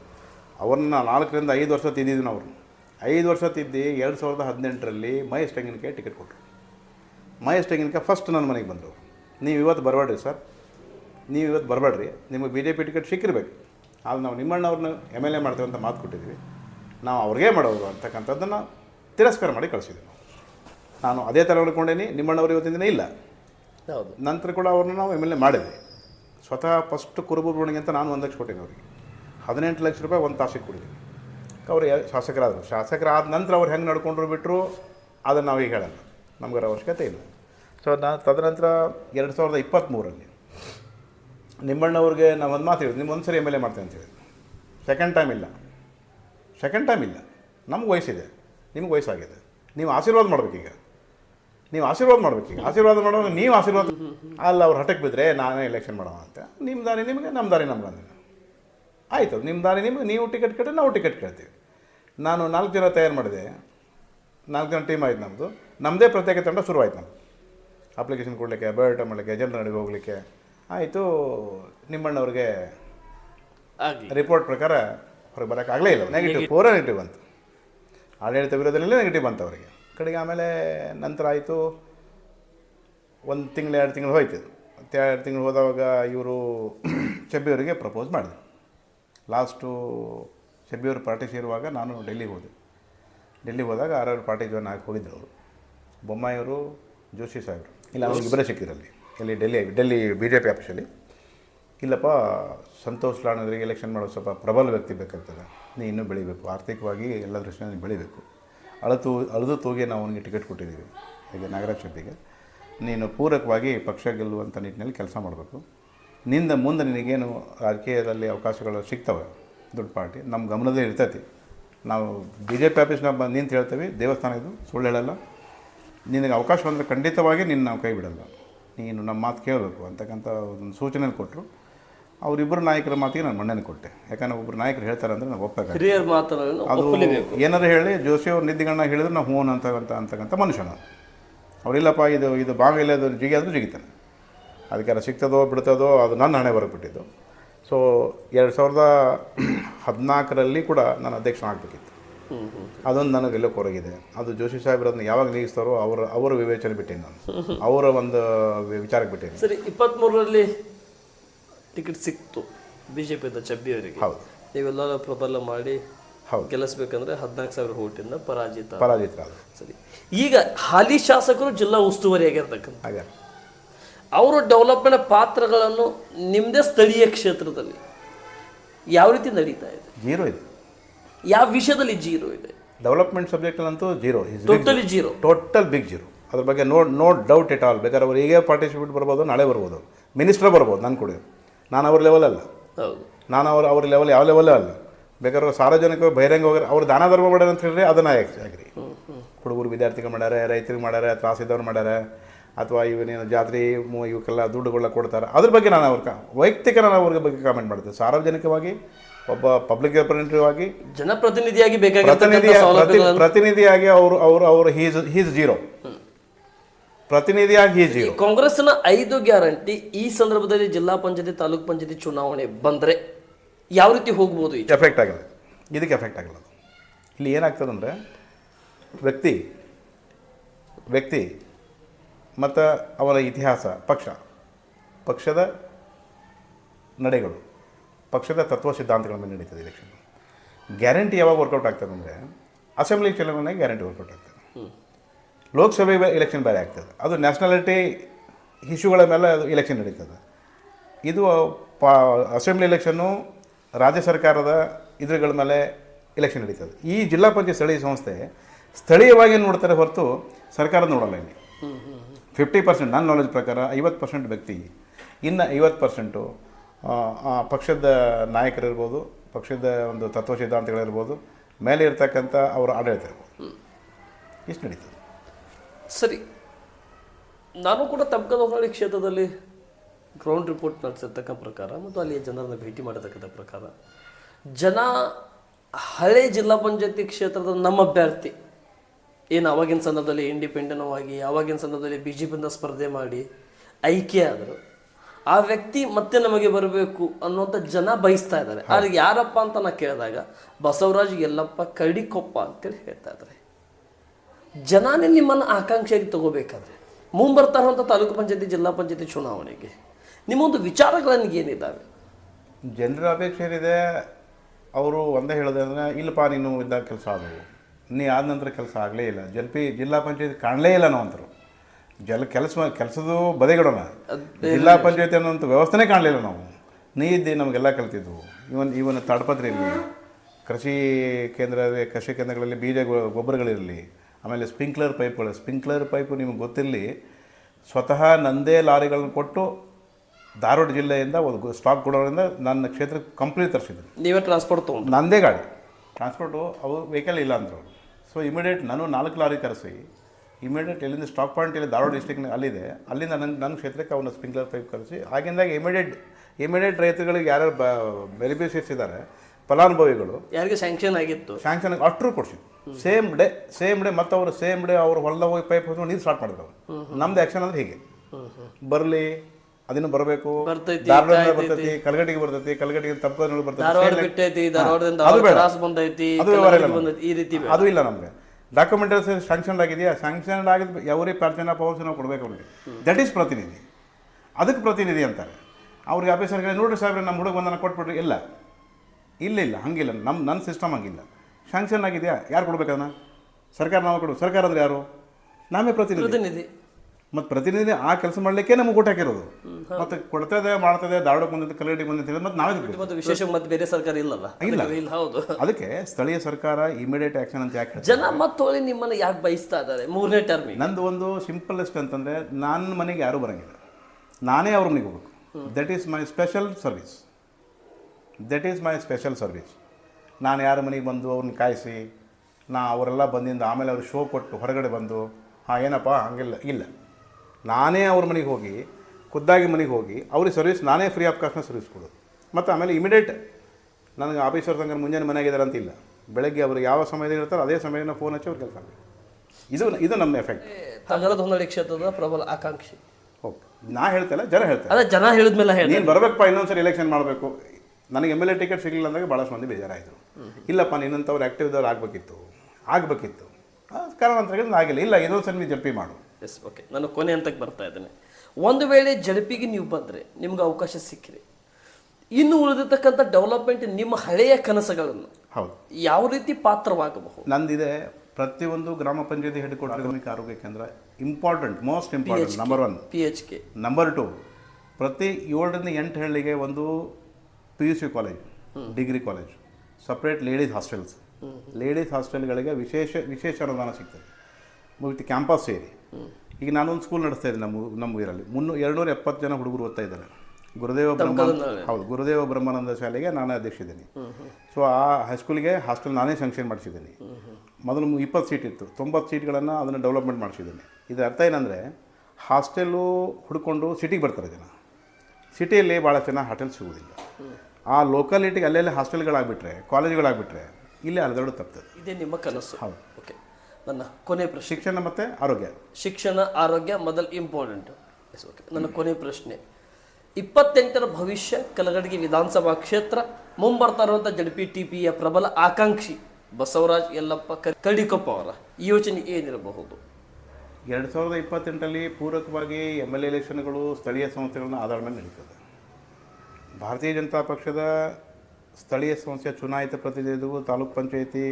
ಅವ್ರನ್ನ ನಾಲ್ಕರಿಂದ ಐದು ವರ್ಷ ತಿಂದಿದ್ದೀವಿ ನಾವು ಅವ್ರನ್ನ. ಐದು ವರ್ಷ ತಿದ್ದಿ ಎರಡು ಸಾವಿರದ ಹದಿನೆಂಟರಲ್ಲಿ ಮಹೇಶ್ ತೆಂಗಿನಕಾಯಿ ಟಿಕೆಟ್ ಕೊಟ್ಟರು ಮಹೇಶ್ ತೆಂಗಿನಕಾಯಿ ಫಸ್ಟ್ ನನ್ನ ಮನೆಗೆ ಬಂದರು. ನೀವು ಇವತ್ತು ಬರಬೇಡ್ರಿ ಸರ್ ನೀವು ಇವತ್ತು ಬರಬೇಡ್ರಿ. ನಿಮಗೆ ಬಿ ಜೆ ಪಿ ಟಿಕೆಟ್ ಸಿಕ್ಕಿರ್ಬೇಕು. ಆದ್ರೆ ನಾವು ನಿಮ್ಮಣ್ಣವ್ರನ್ನ ಎಂ ಎಲ್ ಎ ಮಾಡ್ತೇವೆ ಅಂತ ಮಾತು ಕೊಟ್ಟಿದ್ದೀವಿ. ನಾವು ಅವ್ರಿಗೆ ಮಾಡೋದು ಅಂತಕ್ಕಂಥದ್ದನ್ನು ತಿರಸ್ಕಾರ ಮಾಡಿ ಕಳಿಸಿದ್ವಿ ನಾವು. ನಾನು ಅದೇ ಥರ ಉಳ್ಕೊಂಡೇನಿ ನಿಮ್ಮಣ್ಣವ್ರು ಇವತ್ತಿನ ದಿನ ಇಲ್ಲ. ಹೌದು. ನಂತರ ಕೂಡ ಅವ್ರನ್ನ ನಾವು ಎಂ ಎಲ್ ಎ ಮಾಡಿದ್ವಿ. ಸ್ವತಃ ಫಸ್ಟ್ ಕುರುಬು ಅಂತ ನಾನು ಒಂದು ಲಕ್ಷ ಕೊಟ್ಟಿನಿ ಅವ್ರಿಗೆ. ಹದಿನೆಂಟು ಲಕ್ಷ ರೂಪಾಯಿ ಒಂದು ತಾಸಿಗೆ ಕೊಡಿದ್ವಿ ಅವ್ರು ಶಾಸಕರಾದರು. ಶಾಸಕರಾದ ನಂತರ ಅವ್ರು ಹೆಂಗೆ ನಡ್ಕೊಂಡ್ರು ಬಿಟ್ಟರು ಅದನ್ನು ನಾವು ಈಗ ಹೇಳಲ್ಲ ನಮಗರ ಅವಶ್ಯಕತೆ ಇಲ್ಲ. ಸೊ ನಾ ತದನಂತರ ಎರಡು ಸಾವಿರದ ಇಪ್ಪತ್ತ್ಮೂರಲ್ಲಿ ನಿಮ್ಮಣ್ಣವ್ರಿಗೆ ನಾವು ಒಂದು ಮಾತು ಹೇಳಿದ್ವಿ. ನಿಮ್ಮ ಒಂದು ಸರಿ ಎಂ ಎಲ್ ಎ ಮಾಡ್ತೇವೆ ಅಂತ ಹೇಳಿದ್ವಿ. ಸೆಕೆಂಡ್ ಟೈಮ್ ಇಲ್ಲ. ಸೆಕೆಂಡ್ ಟೈಮ್ ಇಲ್ಲ. ನಮ್ಗೆ ವಯಸ್ಸಿದೆ. ನಿಮ್ಗೆ ವಯಸ್ಸಾಗಿದೆ. ನೀವು ಆಶೀರ್ವಾದ ಮಾಡಬೇಕೀಗ ನೀವು ಆಶೀರ್ವಾದ ಮಾಡಬೇಕೀಗ ಆಶೀರ್ವಾದ ಮಾಡೋದು ನೀವು ಆಶೀರ್ವಾದ ಅಲ್ಲ, ಅವ್ರು ಹಠಕ್ಕೆ ಬಿದ್ದರೆ ನಾನೇ ಎಲೆಕ್ಷನ್ ಮಾಡೋಣ ಅಂತ. ನಿಮ್ಮ ದಾರಿ ನಿಮಗೆ ನಮ್ಮ ದಾರಿ ನಮ್ಗೆ ಆಯಿತು ನಿಮ್ಮ ದಾರಿ ನಿಮಗೆ, ನೀವು ಟಿಕೆಟ್ ಕೇಳಿ ನಾವು ಟಿಕೆಟ್ ಕೇಳ್ತೀವಿ. ನಾನು ನಾಲ್ಕು ಜನ ತಯಾರು ಮಾಡಿದೆ. ನಾಲ್ಕು ಜನ ಟೀಮ್ ಆಯ್ತು ನಮ್ಮದು ನಮ್ಮದೇ ಪ್ರತ್ಯೇಕ ತಂಡ ಶುರುವಾಯ್ತು ನಮ್ಮ ಅಪ್ಲಿಕೇಶನ್ ಕೊಡಲಿಕ್ಕೆ ಬಯೋಡೇಟಾ ಮಾಡಲಿಕ್ಕೆ ಜನರ ನಡುವೆ ಹೋಗಲಿಕ್ಕೆ. ಆಯಿತು ನಿಮ್ಮಣ್ಣವ್ರಿಗೆ ಆಗ್ಲಿ. ರಿಪೋರ್ಟ್ ಪ್ರಕಾರ ಹೊರಗೆ ಬರೋಕ್ಕಾಗಲೇ ಇಲ್ಲ. ನೆಗೆಟಿವ್ ಪೂರ ನೆಗೆಟಿವ್ ಬಂತು. ಆಡಳಿತ ವಿರೋಧದಲ್ಲೇ ನೆಗೆಟಿವ್ ಬಂತು ಅವರಿಗೆ. ಕಡೆಗೆ ಆಮೇಲೆ ನಂತರ ಆಯಿತು ಒಂದು ತಿಂಗಳು ಎರಡು ತಿಂಗಳು ಹೋಯ್ತು. ಮತ್ತೆ ಎರಡು ತಿಂಗಳು ಹೋದಾಗ ಇವರು ಚಬ್ಬಿಯವರಿಗೆ ಪ್ರಪೋಸ್ ಮಾಡಿದೆ ಲಾಸ್ಟು ಶೆಬ್ಬಿಯವರು ಪಾರ್ಟಿ ಸೇರುವಾಗ ನಾನು ಡೆಲ್ಲಿಗೆ ಹೋದೆ. ಡೆಲ್ಲಿಗೆ ಹೋದಾಗ ಆರಾರು ಪಾರ್ಟಿ ಜಾಯ್ನ್ ಆಗಿ ಹೋಗಿದ್ದರು ಅವರು. ಬೊಮ್ಮಾಯಿಯವರು ಜೋಶಿ ಸಾಹೇಬರು. ಇಲ್ಲ ಅವ್ರಿಗೆ ಇಬ್ಬರೇ ಸಿಕ್ಕಿರಲ್ಲಿ ಇಲ್ಲಿ Delhi Delhi B J P ಆಫೀಸಲ್ಲಿ ಇಲ್ಲಪ್ಪ ಸಂತೋಷ್ ಲಾಣದ್ರಿಗೆ ಎಲೆಕ್ಷನ್ ಮಾಡೋ ಸ್ವಲ್ಪ ಪ್ರಬಲ ವ್ಯಕ್ತಿ ಬೇಕಾಗ್ತದೆ ನೀ ಇನ್ನೂ ಬೆಳಿಬೇಕು. ಆರ್ಥಿಕವಾಗಿ ಎಲ್ಲ ದೃಷ್ಟಿಯಲ್ಲಿ ನೀನು ಬೆಳಿಬೇಕು. ಅಳತು ಅಳದು ತೂಗಿ ನಾವು ಅವನಿಗೆ ಟಿಕೆಟ್ ಕೊಟ್ಟಿದ್ದೀವಿ. ಈಗ ನಾಗರಾಜ್ ಶೆಟ್ಟಿಗೆ. ನೀನು ಪೂರಕವಾಗಿ ಪಕ್ಷ ಗೆಲ್ಲುವಂಥ ನಿಟ್ಟಿನಲ್ಲಿ ಕೆಲಸ ಮಾಡಬೇಕು. ನಿಂದ ಮುಂದೆ ನಿನಗೇನು ರಾಜಕೀಯದಲ್ಲಿ ಅವಕಾಶಗಳು ಸಿಗ್ತವೆ? ದೊಡ್ಡ ಪಾರ್ಟಿ. ನಮ್ಮ ಗಮನದಲ್ಲಿ ಇರ್ತೈತಿ. ನಾವು ಬಿ ಜೆ ಪಿ ಆಫೀಸ್ನ ಬಂದು ನಿಂತು ಹೇಳ್ತೀವಿ ದೇವಸ್ಥಾನ ಇದು ಸುಳ್ಳು ಹೇಳಲ್ಲ. ನಿನಗೆ ಅವಕಾಶ ಬಂದರೆ ಖಂಡಿತವಾಗಿ ನಿನ್ನ ನಾವು ಕೈ ಬಿಡಲ್ಲ. ನೀನು ನಮ್ಮ ಮಾತು ಕೇಳಬೇಕು ಅಂತಕ್ಕಂಥ ಒಂದು ಸೂಚನೆ ಕೊಟ್ಟರು ಅವರಿಬ್ಬರು ನಾಯಕರ ಮಾತಿಗೆ ನಾನು ಮಣ್ಣನ್ನು ಕೊಟ್ಟೆ. ಯಾಕಂದ್ರೆ ಒಬ್ಬರು ನಾಯಕರು ಹೇಳ್ತಾರೆ ಅಂದರೆ ನಾವು ಮಾತನ್ನು ಅದು ಏನಾರು ಹೇಳಿ ಜೋಶಿ ಅವ್ರ ನಿದ್ದಿಗಳನ್ನ ಹೇಳಿದ್ರೆ ನಾವು ಹ್ಞೂ ಅಂತಕ್ಕಂಥ ಅಂತಕ್ಕಂಥ ಮನುಷ್ಯ ನಾನು. ಅವರಿಲ್ಲಪ್ಪ ಇದು ಇದು ಅದು ಜಿಗಿ ಆದರೂ ಜಿಗಿತಾನೆ. ಅದಕ್ಕೆಲ್ಲ ಸಿಗ್ತದೋ ಬಿಡ್ತದೋ ಅದು ನನ್ನ ಹಣೆ ಬರಬಿಟ್ಟಿದ್ದು ಸೊ ಎರಡು ಸಾವಿರದ ಹದಿನಾಲ್ಕರಲ್ಲಿ ಕೂಡ ನಾನು ಅಧ್ಯಕ್ಷನಾಗಬೇಕಿತ್ತು ಅದೊಂದು ನನಗೆ ಎಲ್ಲೋ ಕೊರಗಿದೆ. ಅದು ಜೋಶಿ ಸಾಹೇಬ್ರು ಅದನ್ನ ಯಾವಾಗ ನೀಗಿಸ್ತಾರೋ ಅವರ ಅವರ ವಿವೇಚನೆ ಬಿಟ್ಟೇನೆ ನಾನು. ಅವರ ಒಂದು ವಿಚಾರಕ್ಕೆ ಬಿಟ್ಟೇನೆ. ಸರಿ ಇಪ್ಪತ್ತ್ಮೂರರಲ್ಲಿ ಟಿಕೆಟ್ ಸಿಕ್ತು ಬಿ ಜೆ ಪಿಯಿಂದ ಚಬ್ಬಿ ಅವರಿಗೆ ಹೌದು. ನೀವೆಲ್ಲ ಪ್ರಬಲ ಮಾಡಿ ಹೌದು. ಗೆಲ್ಲಿಸ್ಬೇಕಂದ್ರೆ ಹದಿನಾಲ್ಕು ಸಾವಿರ ಓಟಿಂದ ಪರಾಜಿತ. ಪರಾಜಿತ ಸರಿ. ಈಗ ಹಾಲಿ ಶಾಸಕರು ಜಿಲ್ಲಾ ಉಸ್ತುವಾರಿ ಆಗಿರ್ತಕ್ಕಂಥ ಅವರು ಡೆವಲಪ್ಮೆಂಟ್ ಪಾತ್ರಗಳನ್ನು ನಿಮ್ಮದೇ ಸ್ಥಳೀಯ ಕ್ಷೇತ್ರದಲ್ಲಿ ಯಾವ ರೀತಿ ನಡೀತಾ ಇದೆ? ಜೀರೋ ಇದೆ. ಯಾವ ವಿಷಯದಲ್ಲಿ ಜೀರೋ ಇದೆ? Development ಸಬ್ಜೆಕ್ಟಲ್ಲಂತೂ zero. Totally zero total big zero ಅದ್ರ ಬಗ್ಗೆ no no doubt it all ಬೇಕಾದ್ರೆ ಅವ್ರು ಈಗ ಪಾರ್ಟಿಸಿಪೇಟ್ ಬರ್ಬೋದು ನಾಳೆ ಬರ್ಬೋದು. ಮಿನಿಸ್ಟ್ರ್ ಬರ್ಬೋದು ನಾನು ಕೂಡ. ನಾನು ಅವ್ರ ಲೆವೆಲ್ ಅಲ್ಲ. ಹೌದು. ನಾನು ಅವ್ರ ಅವ್ರ ಲೆವೆಲ್ ಯಾವ ಲೆವೆಲ್ ಅಲ್ಲ. ಬೇಕಾದ್ರೆ ಸಾರ್ವಜನಿಕ ಬಹಿರಂಗ ಹೋಗಿ ಅವ್ರು ದಾನ ಧರ್ಮ ಮಾಡ್ಯಾರ ಅಂತ ಹೇಳಿದ್ರೆ ಅದನ್ನ ಆಗ್ರಿ ಹುಡುಗರು ವಿದ್ಯಾರ್ಥಿಗಳು ಮಾಡ್ಯಾರ ರೈತರಿಗೆ ಮಾಡ್ಯಾರ ತ್ರಾಸಿದ್ದವ್ರು ಮಾಡ್ಯಾರ. ಅಥವಾ ಇವನೇನು ಜಾತ್ರೆ ಇವಕ್ಕೆಲ್ಲ ದುಡ್ಡುಗಳ ಕೊಡ್ತಾರೆ. ಅದ್ರ ಬಗ್ಗೆ ನಾನು ಅವ್ರ ವೈಯಕ್ತಿಕ ನಾನು ಅವ್ರ ಬಗ್ಗೆ ಕಾಮೆಂಟ್ ಮಾಡ್ತೇನೆ ಸಾರ್ವಜನಿಕವಾಗಿ ಒಬ್ಬ ಪಬ್ಲಿಕ್ ರೆಪ್ರೆಸೆಂಟೇಟಿವ್ ಆಗಿ ಜನಪ್ರತಿನಿಧಿಯಾಗಿ ಸೌಲಭ್ಯಗಳನ್ನು ಪ್ರತಿನಿಧಿಯಾಗಿ ಅವರು ಅವರು ಅವರು ಹೀಸ್ ಹೀಸ್ ಜೀರೋ ಪ್ರತಿನಿಧಿಯಾಗಿ ಹೀಸ್ ಜೀರೋ ಕಾಂಗ್ರೆಸ್ನ ಐದು ಗ್ಯಾರಂಟಿ ಈ ಸಂದರ್ಭದಲ್ಲಿ ಜಿಲ್ಲಾ ಪಂಚಾಯತಿ ತಾಲೂಕ್ ಪಂಚಾಯತಿ ಚುನಾವಣೆ ಬಂದ್ರೆ ಯಾವ ರೀತಿ ಹೋಗ್ಬೋದು ಇದು ಎಫೆಕ್ಟ್ ಆಗಲ್ಲ. ಇದಕ್ಕೆ ಎಫೆಕ್ಟ್ ಆಗಲ್ಲ ಇಲ್ಲಿ ಇಲ್ಲಿ ಏನಾಗ್ತದಂದ್ರೆ ವ್ಯಕ್ತಿ ವ್ಯಕ್ತಿ ಮತ್ತು ಅವರ ಇತಿಹಾಸ ಪಕ್ಷ. ಪಕ್ಷದ ನಡೆಗಳು ಪಕ್ಷದ ತತ್ವ ಸಿದ್ಧಾಂತಗಳ ಮೇಲೆ ನಡೀತದೆ ಎಲೆಕ್ಷನ್ ಗ್ಯಾರಂಟಿ ಯಾವಾಗ ವರ್ಕೌಟ್ ಆಗ್ತದೆ ಅಂದರೆ ಅಸೆಂಬ್ಲಿ ಚುನಾವಣೆಗೆ ಗ್ಯಾರಂಟಿ ವರ್ಕೌಟ್ ಆಗ್ತದೆ. ಲೋಕಸಭೆ ಎಲೆಕ್ಷನ್ ಬೇರೆ ಆಗ್ತದೆ. ಅದು ನ್ಯಾಷನಾಲಿಟಿ ಇಶ್ಯೂಗಳ ಮೇಲೆ ಅದು ಎಲೆಕ್ಷನ್ ನಡೀತದೆ. ಇದು ಪಾ ಅಸೆಂಬ್ಲಿ ಎಲೆಕ್ಷನ್ನು ರಾಜ್ಯ ಸರ್ಕಾರದ ಇದ್ರಗಳ ಮೇಲೆ ಎಲೆಕ್ಷನ್ ನಡೀತದೆ. ಈ ಜಿಲ್ಲಾ ಪಂಚಾಯತ್ ಸ್ಥಳೀಯ ಸಂಸ್ಥೆ ಸ್ಥಳೀಯವಾಗಿ ನೋಡ್ತಾರೆ ಹೊರತು ಸರ್ಕಾರ ನೋಡಲ್ಲ ಇಲ್ಲಿ. ಫಿಫ್ಟಿ ಪರ್ಸೆಂಟ್ ನನ್ನ ನಾಲೆಜ್ ಪ್ರಕಾರ ಐವತ್ತು ಪರ್ಸೆಂಟ್ ವ್ಯಕ್ತಿ. ಇನ್ನು ಐವತ್ತು ಪರ್ಸೆಂಟು ಪಕ್ಷದ ನಾಯಕರಿರ್ಬೋದು ಪಕ್ಷದ ಒಂದು ತತ್ವ ಸಿದ್ಧಾಂತಗಳಿರ್ಬೋದು ಮೇಲೆ ಇರ್ತಕ್ಕಂಥ ಅವರ ಆಡಳಿತ ಇರ್ಬೋದು ಇಷ್ಟು ನಡೀತದೆ. ಸರಿ. ನಾನು ಕೂಡ ತಮ್ಕದಹಳ್ಳಿ ಕ್ಷೇತ್ರದಲ್ಲಿ ಗ್ರೌಂಡ್ ರಿಪೋರ್ಟ್ ನಡೆಸಿರ್ತಕ್ಕಂಥ ಪ್ರಕಾರ ಮತ್ತು ಅಲ್ಲಿಯ ಜನರನ್ನು ಭೇಟಿ ಮಾಡತಕ್ಕಂಥ ಪ್ರಕಾರ ಜನ ಹಳೆ ಜಿಲ್ಲಾ ಪಂಚಾಯತಿ ಕ್ಷೇತ್ರದ ನಮ್ಮ ಅಭ್ಯರ್ಥಿ ಏನು ಅವಾಗಿನ ಸಂದರ್ಭದಲ್ಲಿ ಇಂಡಿಪೆಂಡೆಂಟ್ ಆಗಿ ಅವಾಗಿನ ಸಂದರ್ಭದಲ್ಲಿ ಬಿ ಜೆ ಪಿಯಿಂದ ಸ್ಪರ್ಧೆ ಮಾಡಿ ಐಕ್ಯ ಆದರು. ಆ ವ್ಯಕ್ತಿ ಮತ್ತೆ ನಮಗೆ ಬರಬೇಕು ಅನ್ನುವಂಥ ಜನ ಬಯಸ್ತಾ ಇದ್ದಾರೆ. ಆದ್ರೆ ಯಾರಪ್ಪ ಅಂತ ನಾ ಕೇಳಿದಾಗ ಬಸವರಾಜ್ ಎಲ್ಲಪ್ಪ ಕಡಿಕೊಪ್ಪ ಅಂತೇಳಿ ಹೇಳ್ತಾ ಇದ್ದಾರೆ. ಜನನೇ ನಿಮ್ಮನ್ನು ಆಕಾಂಕ್ಷೆಯಾಗಿ ತಗೋಬೇಕಾದ್ರೆ ಮುಂಬರ್ತಾ ಇರುವಂಥ ತಾಲೂಕು ಪಂಚಾಯತಿ ಜಿಲ್ಲಾ ಪಂಚಾಯತಿ ಚುನಾವಣೆಗೆ. ನಿಮ್ಮೊಂದು ವಿಚಾರಗಳನ್ನು ಏನಿದ್ದಾವೆ ಜನರ ಅಪೇಕ್ಷೆ ಏನಿದೆ ಅವರು ಒಂದೇ ಹೇಳಿದೆ ಅಂದರೆ ಇಲ್ಲಪ್ಪ ನೀನು ಇದ್ದಾಗ ಕೆಲಸ ಆದವು. ನೀ ಆದ ನಂತರ ಕೆಲಸ ಆಗಲೇ ಇಲ್ಲ. ಜಲ್ಪಿ ಜಿಲ್ಲಾ ಪಂಚಾಯತ್ ಕಾಣಲೇ ಇಲ್ಲ ನಾವು ಅಂತರು ಜಲ ಕೆಲಸ ಕೆಲಸದು ಬದಿಗಿಡೋಣ. ಜಿಲ್ಲಾ ಪಂಚಾಯತಿ ಅನ್ನೋಂಥ ವ್ಯವಸ್ಥೆನೇ ಕಾಣಲಿಲ್ಲ ನಾವು. ನೀ ಇದ್ದಿ ನಮಗೆಲ್ಲ ಕಲ್ತಿದ್ವು ಇವನ್ ಇವನ್ ತಾಡ್ಪತ್ರೆ ಇರಲಿ ಕೃಷಿ ಕೇಂದ್ರ ಕೃಷಿ ಕೇಂದ್ರಗಳಲ್ಲಿ ಬೀಜ ಗೊಬ್ಬರಗಳಿರಲಿ ಆಮೇಲೆ ಸ್ಪ್ರಿಂಕ್ಲರ್ ಪೈಪ್ಗಳು ಸ್ಪ್ರಿಂಕ್ಲರ್ ಪೈಪು ನಿಮಗೆ ಗೊತ್ತಿರಲಿ ಸ್ವತಃ ನಂದೇ ಲಾರಿಗಳನ್ನು ಕೊಟ್ಟು ಧಾರವಾಡ ಜಿಲ್ಲೆಯಿಂದ ಒಂದು ಸ್ಟಾಕ್ ಕೊಡೋದ್ರಿಂದ ನನ್ನ ಕ್ಷೇತ್ರಕ್ಕೆ ಕಂಪ್ಲೀಟ್ ತರಿಸಿದ್ರು. ನೀವೇ ಟ್ರಾನ್ಸ್ಪೋರ್ಟ್ ತೊಗೊಂಡು ನಂದೇ ಗಾಡಿ. ಟ್ರಾನ್ಸ್ಪೋರ್ಟು ಅವು ವೆಹಿಕಲ್ ಇಲ್ಲ ಅಂದರು. ಸೊ ಇಮಿಡಿಯೇಟ್ ನಾನು ನಾಲ್ಕು ಲಾರಿ ಕರೆಸಿ ಇಮಿಡಿಯೇಟ್ ಎಲ್ಲಿಂದ ಸ್ಟಾಕ್ ಪಾಯಿಂಟ್ ಇಲ್ಲಿ ಧಾರವಾಡ ಡಿಸ್ಟಿಕ್ನ ಅಲ್ಲಿದೆ ಅಲ್ಲಿಂದ ನನ್ನ ನನ್ನ ಕ್ಷೇತ್ರಕ್ಕೆ ಅವನ ಸ್ಪ್ರಿಂಕ್ಲರ್ ಪೈಪ್ ಕರೆಸಿ ಆಗಿಂದಾಗ ಇಮಿಡಿಯೇಟ್ ಇಮಿಡಿಯೇಟ್ ರೈತರುಗಳಿಗೆ ಯಾರ್ಯಾರು ಬ ಬೆನಿಫಿಷರೀಸ್ ಇದ್ದಾರೆ ಫಲಾನುಭವಿಗಳು. ಯಾರಿಗೆ ಸ್ಯಾಂಕ್ಷನ್ ಆಗಿತ್ತು. ಸ್ಯಾಂಕ್ಷನ್ ಅಷ್ಟರು ಕೊಡ್ಸಿದ್ರು. ಸೇಮ್ ಡೇ ಸೇಮ್ ಡೇ ಮತ್ತು ಅವರು ಸೇಮ್ ಡೇ ಅವ್ರು ಹೊಲದ ಹೋಗಿ ಪೈಪ್ ನೀರು ಸ್ಟಾರ್ಟ್ ಮಾಡಿದ್ರು ನಮ್ದು ಆ್ಯಕ್ಷನ್ ಅಂದ್ರೆ ಹೀಗೆ. ಬರಲಿ ಅದನ್ನು ಬರಬೇಕು? ಬರ್ತೈತಿ, ಧಾರವಾಡ ಬರ್ತೈತಿ ಕಲಗಟ್ಟಿಗೆ ಬರ್ತೈತಿ ಕಲ್ಗಟ್ಟಿಗೆ ತಪ್ಪು ಬರ್ತೈತಿ ಬಿಟ್ಟೈತಿ ಧಾರವಾಡದಿಂದ ಬಂದೈತಿ ಈ ರೀತಿ ಅದು ಇಲ್ಲ ನಮಗೆ. ಡಾಕ್ಯುಮೆಂಟರೀಸ್ ಸ್ಯಾಂಕ್ಷನ್ ಆಗಿದೆಯಾ? ಸ್ಯಾಂಕ್ಷನ್ ಆಗಿದ್ದು ಯಾವ್ರಿ ಪ್ರಾರ್ಥನಾ ಪವರ್ಸ್ ನಾವು ಕೊಡಬೇಕು ಅವ್ರಿಗೆ. ದಟ್ ಈಸ್ ಪ್ರತಿನಿಧಿ. ಅದಕ್ಕೆ ಪ್ರತಿನಿಧಿ ಅಂತಾರೆ. ಅವ್ರಿಗೆ ಆಫೀಸರ್ಗೆ ನೋಡ್ರಿ ಸಾಹೇಬ್ರೆ ನಮ್ಮ ಹುಡುಗ ಬಂದನ ಕೊಟ್ಬಿಟ್ರಿ ಇಲ್ಲ. ಇಲ್ಲ ಇಲ್ಲ ಹಂಗಿಲ್ಲ. ನಮ್ಮ ನನ್ನ ಸಿಸ್ಟಮ್ ಹಂಗಿಲ್ಲ. ಸ್ಯಾಂಕ್ಷನ್ ಆಗಿದೆಯಾ? ಯಾರು ಕೊಡ್ಬೇಕದನ್ನ ಸರ್ಕಾರ ನಾವು ಕೊಡು ಸರ್ಕಾರ ಅಂದ್ರೆ ಯಾರು? ನಾವೇ ಪ್ರತಿನಿಧಿ. ಪ್ರತಿನಿಧಿ. ಮತ್ತು ಪ್ರತಿನಿಧಿ ಆ ಕೆಲಸ ಮಾಡಲಿಕ್ಕೆ ನಮಗೆ ಊಟ ಹಾಕಿರೋದು. ಮತ್ತೆ ಕೊಡ್ತದೆ ಮಾಡ್ತದೆ ದಾವಡಕ್ಕೆ ಬಂದಿದ್ದು ಕಲ್ಲಡಿಗೆ ಬಂದಿದ್ದು ಮತ್ತೆ ನಾವೇ ಮತ್ತು ವಿಶೇಷ ಮತ್ತೆ ಬೇರೆ ಸರ್ಕಾರ ಇಲ್ಲಲ್ಲ? ಇಲ್ಲ. ಅದಕ್ಕೆ ಇಲ್ಲ ಹೌದು. ಅದಕ್ಕೆ ಸ್ಥಳೀಯ ಸರ್ಕಾರ ಇಮಿಡಿಯೇಟ್ ಆಕ್ಷನ್ ಅಂತ ಯಾಕೆ? ಜನ ಮತ್ತೊಳಿ ನಿಮ್ಮನ್ನ ಯಾಕೆ ಬಯಸ್ತಾ ಇದ್ದಾರೆ? ಮೂರನೇ ಟರ್ಮ್ ನಂದು ಒಂದು ಸಿಂಪಲ್ ಸಿಂಪಲೆಸ್ಟ್ ಅಂತಂದರೆ ನನ್ನ ಮನೆಗೆ ಯಾರೂ ಬರೋಂಗಿಲ್ಲ. ನಾನೇ ಅವ್ರ ಮನೆಗೆ ಹೋಗ್ಬೇಕು. That is my special service that is my special service ನಾನು ಯಾರ ಮನೆಗೆ ಬಂದು ಅವ್ರನ್ನ ಕಾಯಿಸಿ ನಾ ಅವರೆಲ್ಲ ಬಂದಿಂದ ಆಮೇಲೆ ಅವ್ರು ಶೋ ಕೊಟ್ಟು ಹೊರಗಡೆ ಬಂದು ಹಾಂ ಏನಪ್ಪ ಹಂಗಿಲ್ಲ ಇಲ್ಲ. ನಾನೇ ಅವ್ರ ಮನೆಗೆ ಹೋಗಿ ಖುದ್ದಾಗಿ ಮನೆಗೆ ಹೋಗಿ ಅವ್ರಿಗೆ ಸರ್ವಿಸ್ ನಾನೇ ಫ್ರೀ ಆಫ್ ಕಾಸ್ಟ್ನ ಸರ್ವಿಸ್ ಕೊಡೋದು. ಮತ್ತು ಆಮೇಲೆ ಇಮಿಡಿಯೇಟ್ ನನಗೆ ಆಫೀಸರ್ ತಂಗ ಮುಂಜಾನೆ ಮನೆಯಾಗಿದ್ದಾರೆ ಅಂತಿಲ್ಲ ಬೆಳಗ್ಗೆ ಅವರು ಯಾವ ಸಮಯದಲ್ಲಿ ಇರ್ತಾರೋ ಅದೇ ಸಮಯನ ಫೋನ್ ಹಚ್ಚಿ ಅವ್ರು ಕೆಲಸ ಇದು ಇದು ನಮ್ಮ ಎಫೆಕ್ಟ್ ತಗರದ ಹೊನ್ನಳಿ ಕ್ಷೇತ್ರದ ಪ್ರಬಲ ಆಕಾಂಕ್ಷಿ. ಓಕೆ. ನಾ ಹೇಳ್ತಲ್ಲ ಜನ ಹೇಳ್ತಾರೆ. ಅದೇ ಜನ ಹೇಳಿದ್ಮೇಲೆ ಹೇಳಿ ನೀನು ಬರಬೇಕಪ್ಪ ಇನ್ನೊಂದ್ಸರಿ ಎಲೆಕ್ಷನ್ ಮಾಡಬೇಕು. ನನಗೆ ಎಂ ಎಲ್ ಎ ಟಿಕೆಟ್ ಸಿಗಲಿಲ್ಲ ಅಂದಾಗ ಭಾಳಷ್ಟು ಮಂದಿ ಬೇಜಾರಾಯಿತು. ಇಲ್ಲಪ್ಪ ನಿನ್ನಂಥವ್ರು ಆ್ಯಕ್ಟಿವ್ ಇದ್ದವ್ರು ಆಗಬೇಕಿತ್ತು. ಆಗಬೇಕಿತ್ತು. ಕಾರಣಾಂತರಗಳಿಂದ ಆಗಿಲ್ಲ. ಇಲ್ಲ ಇನ್ನೊಂದ್ಸರಿ ನೀವು ಜಂಪಿ ಮಾಡು. ಎಸ್ ಓಕೆ ನಾನು ಕೊನೆ ಹಂತಕ್ಕೆ ಬರ್ತಾ ಇದ್ದೇನೆ. ಒಂದು ವೇಳೆ ಜಡಪಿಗೆ ನೀವು ಬಂದರೆ ನಿಮ್ಗೆ ಅವಕಾಶ ಸಿಕ್ಕಿರಿ. ಇನ್ನು ಉಳಿದಿರ್ತಕ್ಕಂಥ ಡೆವಲಪ್ಮೆಂಟ್ ನಿಮ್ಮ ಹಳೆಯ ಕನಸುಗಳನ್ನು ಹೌದು. ಯಾವ ರೀತಿ ಪಾತ್ರವಾಗಬಹುದು? ನಂದಿದೆ ಪ್ರತಿಯೊಂದು ಗ್ರಾಮ ಪಂಚಾಯತಿ ಹೆಡ್ ಪ್ರಾಥಮಿಕ ಆರೋಗ್ಯ ಕೇಂದ್ರ important most important number one P H K number two ಪ್ರತಿ ಏಳರಿಂದ ಎಂಟು ಹಳ್ಳಿಗೆ ಒಂದು P U C college degree college separate ladies hostels ladies ಹಾಸ್ಟೆಲ್ಗಳಿಗೆ ವಿಶೇಷ ವಿಶೇಷ ಅನುದಾನ ಸಿಗ್ತದೆ. ವಿತ್ ಕ್ಯಾಂಪಸ್ ಸೇರಿ. ಈಗ ನಾನೊಂದು ಸ್ಕೂಲ್ ನಡೆಸ್ತಾ ಇದ್ದೀನಿ ನಮ್ಮ ನಮ್ಮ ಊರಲ್ಲಿ. ಮುನ್ನೂ ಎರಡುನೂರ ಎಪ್ಪತ್ತು ಜನ ಹುಡುಗರು ಓದ್ತಾ ಇದ್ದಾರೆ. ಗುರುದೇವ ಬ್ರಹ್ಮ ಹೌದು ಗುರುದೇವ ಬ್ರಹ್ಮಾನಂದ ಶಾಲೆಗೆ ನಾನೇ ಅಧ್ಯಕ್ಷ ಇದ್ದೀನಿ ಸೊ ಆ ಹೈಸ್ಕೂಲಿಗೆ ಹಾಸ್ಟೆಲ್ ನಾನೇ ಸ್ಯಾಂಕ್ಷನ್ ಮಾಡಿಸಿದ್ದೀನಿ. ಮೊದಲು ಇಪ್ಪತ್ತು ಸೀಟ್ ಇತ್ತು. ತೊಂಬತ್ತು ಸೀಟ್ಗಳನ್ನು ಅದನ್ನು ಡೆವಲಪ್ಮೆಂಟ್ ಮಾಡಿಸಿದ್ದೀನಿ. ಇದರ ಅರ್ಥ ಏನಂದರೆ ಹಾಸ್ಟೆಲ್ಲು ಹುಡ್ಕೊಂಡು ಸಿಟಿಗೆ ಬರ್ತಾರೆ ಜನ. ಸಿಟಿಯಲ್ಲಿ ಭಾಳ ಜನ ಹಾಟೆಲ್ ಸಿಗೋದಿಲ್ಲ ಆ ಲೋಕಾಲಿಟಿಗೆ ಅಲ್ಲೆಲ್ಲ ಹಾಸ್ಟೆಲ್ಗಳಾಗ್ಬಿಟ್ರೆ ಕಾಲೇಜ್ಗಳಾಗ್ಬಿಟ್ರೆ ಇಲ್ಲೇ ಅಲೆದಾಡು ತಪ್ತದೆ. ಇದೇ ನಿಮ್ಮ ಕನಸು. ಹೌದು. ಓಕೆ ನನ್ನ ಕೊನೆ ಪ್ರಶ್ನೆ. ಶಿಕ್ಷಣ ಮತ್ತು ಆರೋಗ್ಯ. ಶಿಕ್ಷಣ ಆರೋಗ್ಯ ಮೊದಲು ಇಂಪಾರ್ಟೆಂಟ್ ಎಸ್ ಓಕೆ ನನ್ನ ಕೊನೆ ಪ್ರಶ್ನೆ. ಇಪ್ಪತ್ತೆಂಟರ ಭವಿಷ್ಯ ಕಲಗಡಿಗೆ ವಿಧಾನಸಭಾ ಕ್ಷೇತ್ರ ಮುಂಬರ್ತಾ ಇರುವಂಥ ಜಡ್ಪಿ ಟಿ ಪಿಯ ಪ್ರಬಲ ಆಕಾಂಕ್ಷಿ ಬಸವರಾಜ್ ಯಲ್ಲಪ್ಪ ಕಡಿಕೊಪ್ಪ ಅವರ ಯೋಚನೆ ಏನಿರಬಹುದು? ಎರಡು ಸಾವಿರದ ಇಪ್ಪತ್ತೆಂಟರಲ್ಲಿ ಪೂರಕವಾಗಿ ಎಂ ಎಲ್ ಎಲೆಕ್ಷನ್ಗಳು ಸ್ಥಳೀಯ ಸಂಸ್ಥೆಗಳನ್ನ ಆಧಾರ ಮೇಲೆ ನಡೀತದೆ. ಭಾರತೀಯ ಜನತಾ ಪಕ್ಷದ ಸ್ಥಳೀಯ ಸಂಸ್ಥೆಯ ಚುನಾಯಿತ ಪ್ರತಿನಿಧಿಗಳು ತಾಲೂಕ್ ಪಂಚಾಯತಿ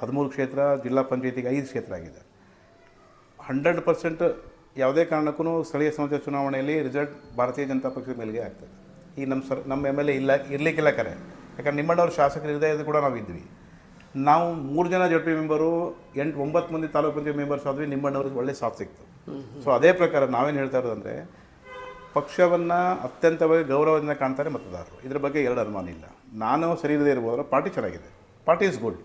ಹದಿಮೂರು ಕ್ಷೇತ್ರ ಜಿಲ್ಲಾ ಪಂಚಾಯತಿಗೆ ಐದು ಕ್ಷೇತ್ರ ಆಗಿದೆ. ಹಂಡ್ರೆಡ್ ಪರ್ಸೆಂಟ್ ಯಾವುದೇ ಕಾರಣಕ್ಕೂ ಸ್ಥಳೀಯ ಸಂಸ್ಥೆ ಚುನಾವಣೆಯಲ್ಲಿ ರಿಸಲ್ಟ್ ಭಾರತೀಯ ಜನತಾ ಪಕ್ಷದ ಮೇಲೆಗೆ ಆಗ್ತದೆ. ಈ ನಮ್ಮ ಸರ್ ನಮ್ಮ ಎಂ ಎಲ್ ಎ ಇಲ್ಲ ಇರಲಿಕ್ಕಿಲ್ಲ ಕರೆ. ಯಾಕಂದ್ರೆ ನಿಮ್ಮಣ್ಣವ್ರ ಶಾಸಕರು ಇರದೇ ಇದು ಕೂಡ ನಾವು ಇದ್ವಿ ನಾವು ಮೂರು ಜನ ಜಡ್ ಪಿ ಮೆಂಬರು ಎಂಟು ಒಂಬತ್ತು ಮಂದಿ ತಾಲೂಕು ಪಂಚಾಯತ್ ಮೆಂಬರ್ಸ್ ಆದ್ವಿ ನಿಮ್ಮಣ್ಣವ್ರಿಗೆ ಒಳ್ಳೆ ಸಾಥ್ ಸಿಕ್ತು. ಸೊ ಅದೇ ಪ್ರಕಾರ ನಾವೇನು ಹೇಳ್ತಾ ಇರೋದಂದರೆ ಪಕ್ಷವನ್ನು ಅತ್ಯಂತವಾಗಿ ಗೌರವದಿಂದ ಕಾಣ್ತಾರೆ ಮತದಾರರು. ಇದ್ರ ಬಗ್ಗೆ ಎರಡು ಅನುಮಾನ ಇಲ್ಲ. ನಾನು ಸರಿ ಇರದೇ ಇರ್ಬೋದ್ರೆ ಪಾರ್ಟಿ ಚೆನ್ನಾಗಿದೆ. Party is good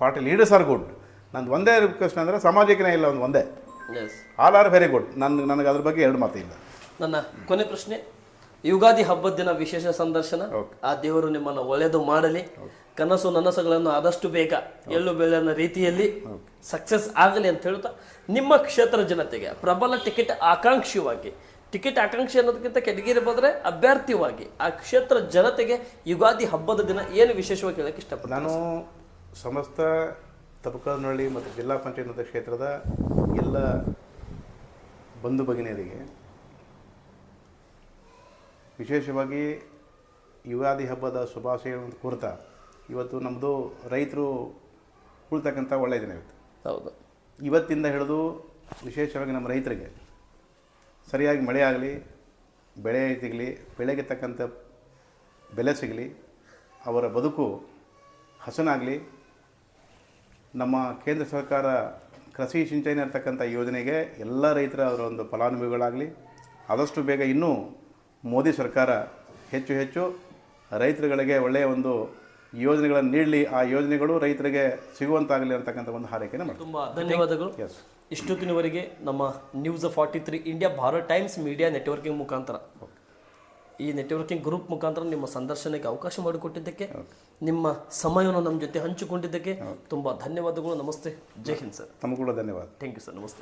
party leaders are good. ನಂದು ಒಂದೇ ರಿಕ್ವೆಸ್ಟ್ ಅಂದರೆ ಸಾಮಾಜಿಕನೇ ಇಲ್ಲ ಒಂದು ಒಂದೇ. ಆಲ್ ಆರ್ ವೆರಿ ಗುಡ್ ನನ್ನ ನನಗೆ ಅದ್ರ ಬಗ್ಗೆ ಎರಡು ಮಾತಿಲ್ಲ. ನನ್ನ ಕೊನೆ ಪ್ರಶ್ನೆ ಯುಗಾದಿ ಹಬ್ಬದ ದಿನ ವಿಶೇಷ ಸಂದರ್ಶನ. ಆ ದೇವರು ನಿಮ್ಮನ್ನು ಒಳ್ಳೆಯದು ಮಾಡಲಿ. ಕನಸು ನನಸುಗಳನ್ನು ಆದಷ್ಟು ಬೇಗ ಎಳ್ಳು ಬೆಳೆಯನ್ನ ರೀತಿಯಲ್ಲಿ ಸಕ್ಸಸ್ ಆಗಲಿ ಅಂತ ಹೇಳ್ತಾ ನಿಮ್ಮ ಕ್ಷೇತ್ರ ಜನತೆಗೆ ಪ್ರಬಲ ಟಿಕೆಟ್ ಆಕಾಂಕ್ಷಿಯಾಗಿ ಟಿಕೆಟ್ ಆಕಾಂಕ್ಷಿ ಅನ್ನೋದಕ್ಕಿಂತ ಕೆಟಗಿರಿ ಬಂದರೆ ಅಭ್ಯರ್ಥಿಯಾಗಿ ಆ ಕ್ಷೇತ್ರ ಜನತೆಗೆ ಯುಗಾದಿ ಹಬ್ಬದ ದಿನ ಏನು ವಿಶೇಷವಾಗಿ ಹೇಳಕ್ಕೆ ಇಷ್ಟಪಡ್ತೀನಿ ನಾನು ಸಮಸ್ತ ತಬಕನಹಳ್ಳಿ ಮತ್ತು ಜಿಲ್ಲಾ ಪಂಚಾಯತ್ ಮತ್ತು ಕ್ಷೇತ್ರದ ಎಲ್ಲ ಬಂಧು ಭಗಿನಿಯರಿಗೆ ವಿಶೇಷವಾಗಿ ಯುಗಾದಿ ಹಬ್ಬದ ಶುಭಾಶಯಗಳನ್ನು ಕೋರ್ತಾ ಇವತ್ತು ನಮ್ಮದು ರೈತರು ಉಳ್ತಕ್ಕಂಥ ಒಳ್ಳೆಯ ದಿನ ಇವತ್ತು. ಹೌದು. ಇವತ್ತಿಂದ ಹಿಡಿದು ವಿಶೇಷವಾಗಿ ನಮ್ಮ ರೈತರಿಗೆ ಸರಿಯಾಗಿ ಮಳೆ ಆಗಲಿ ಬೆಳೆ ಸಿಗಲಿ ಬೆಳೆಗೆ ತಕ್ಕಂಥ ಬೆಲೆ ಸಿಗಲಿ ಅವರ ಬದುಕು ಹಸನಾಗಲಿ ನಮ್ಮ ಕೇಂದ್ರ ಸರ್ಕಾರ ಕೃಷಿ ಸಿಂಚನ ಇರ್ತಕ್ಕಂಥ ಯೋಜನೆಗೆ ಎಲ್ಲ ರೈತರ ಅವರ ಒಂದು ಫಲಾನುಭವಿಗಳಾಗಲಿ ಆದಷ್ಟು ಬೇಗ ಇನ್ನೂ ಮೋದಿ ಸರ್ಕಾರ ಹೆಚ್ಚು ಹೆಚ್ಚು ರೈತರುಗಳಿಗೆ ಒಳ್ಳೆಯ ಒಂದು ಯೋಜನೆಗಳನ್ನು ನೀಡಲಿ. ಆ ಯೋಜನೆಗಳು ರೈತರಿಗೆ ಸಿಗುವಂತಾಗಲಿ ಅಂತಕ್ಕಂಥ ಒಂದು ಹಾರೈಕೆಯನ್ನು ಮಾಡಿ ತುಂಬ ಧನ್ಯವಾದಗಳು. ಎಸ್ ಇಷ್ಟೊತ್ತಿನವರೆಗೆ ನಮ್ಮ news forty three India Bharat Times Media networking ಮುಖಾಂತರ. ಈ ನೆಟ್ವರ್ಕಿಂಗ್ ಗ್ರೂಪ್ ಮುಖಾಂತರ ನಿಮ್ಮ ಸಂದರ್ಶನಕ್ಕೆ ಅವಕಾಶ ಮಾಡಿಕೊಟ್ಟಿದ್ದಕ್ಕೆ ನಿಮ್ಮ ಸಮಯವನ್ನು ನಮ್ಮ ಜೊತೆ ಹಂಚಿಕೊಂಡಿದ್ದಕ್ಕೆ ತುಂಬ ಧನ್ಯವಾದಗಳು. ನಮಸ್ತೆ. ಜೈ ಹಿಂದ್. ಸರ್. ತಮಗೂ ಧನ್ಯವಾದ. Thank you sir. ನಮಸ್ತೆ.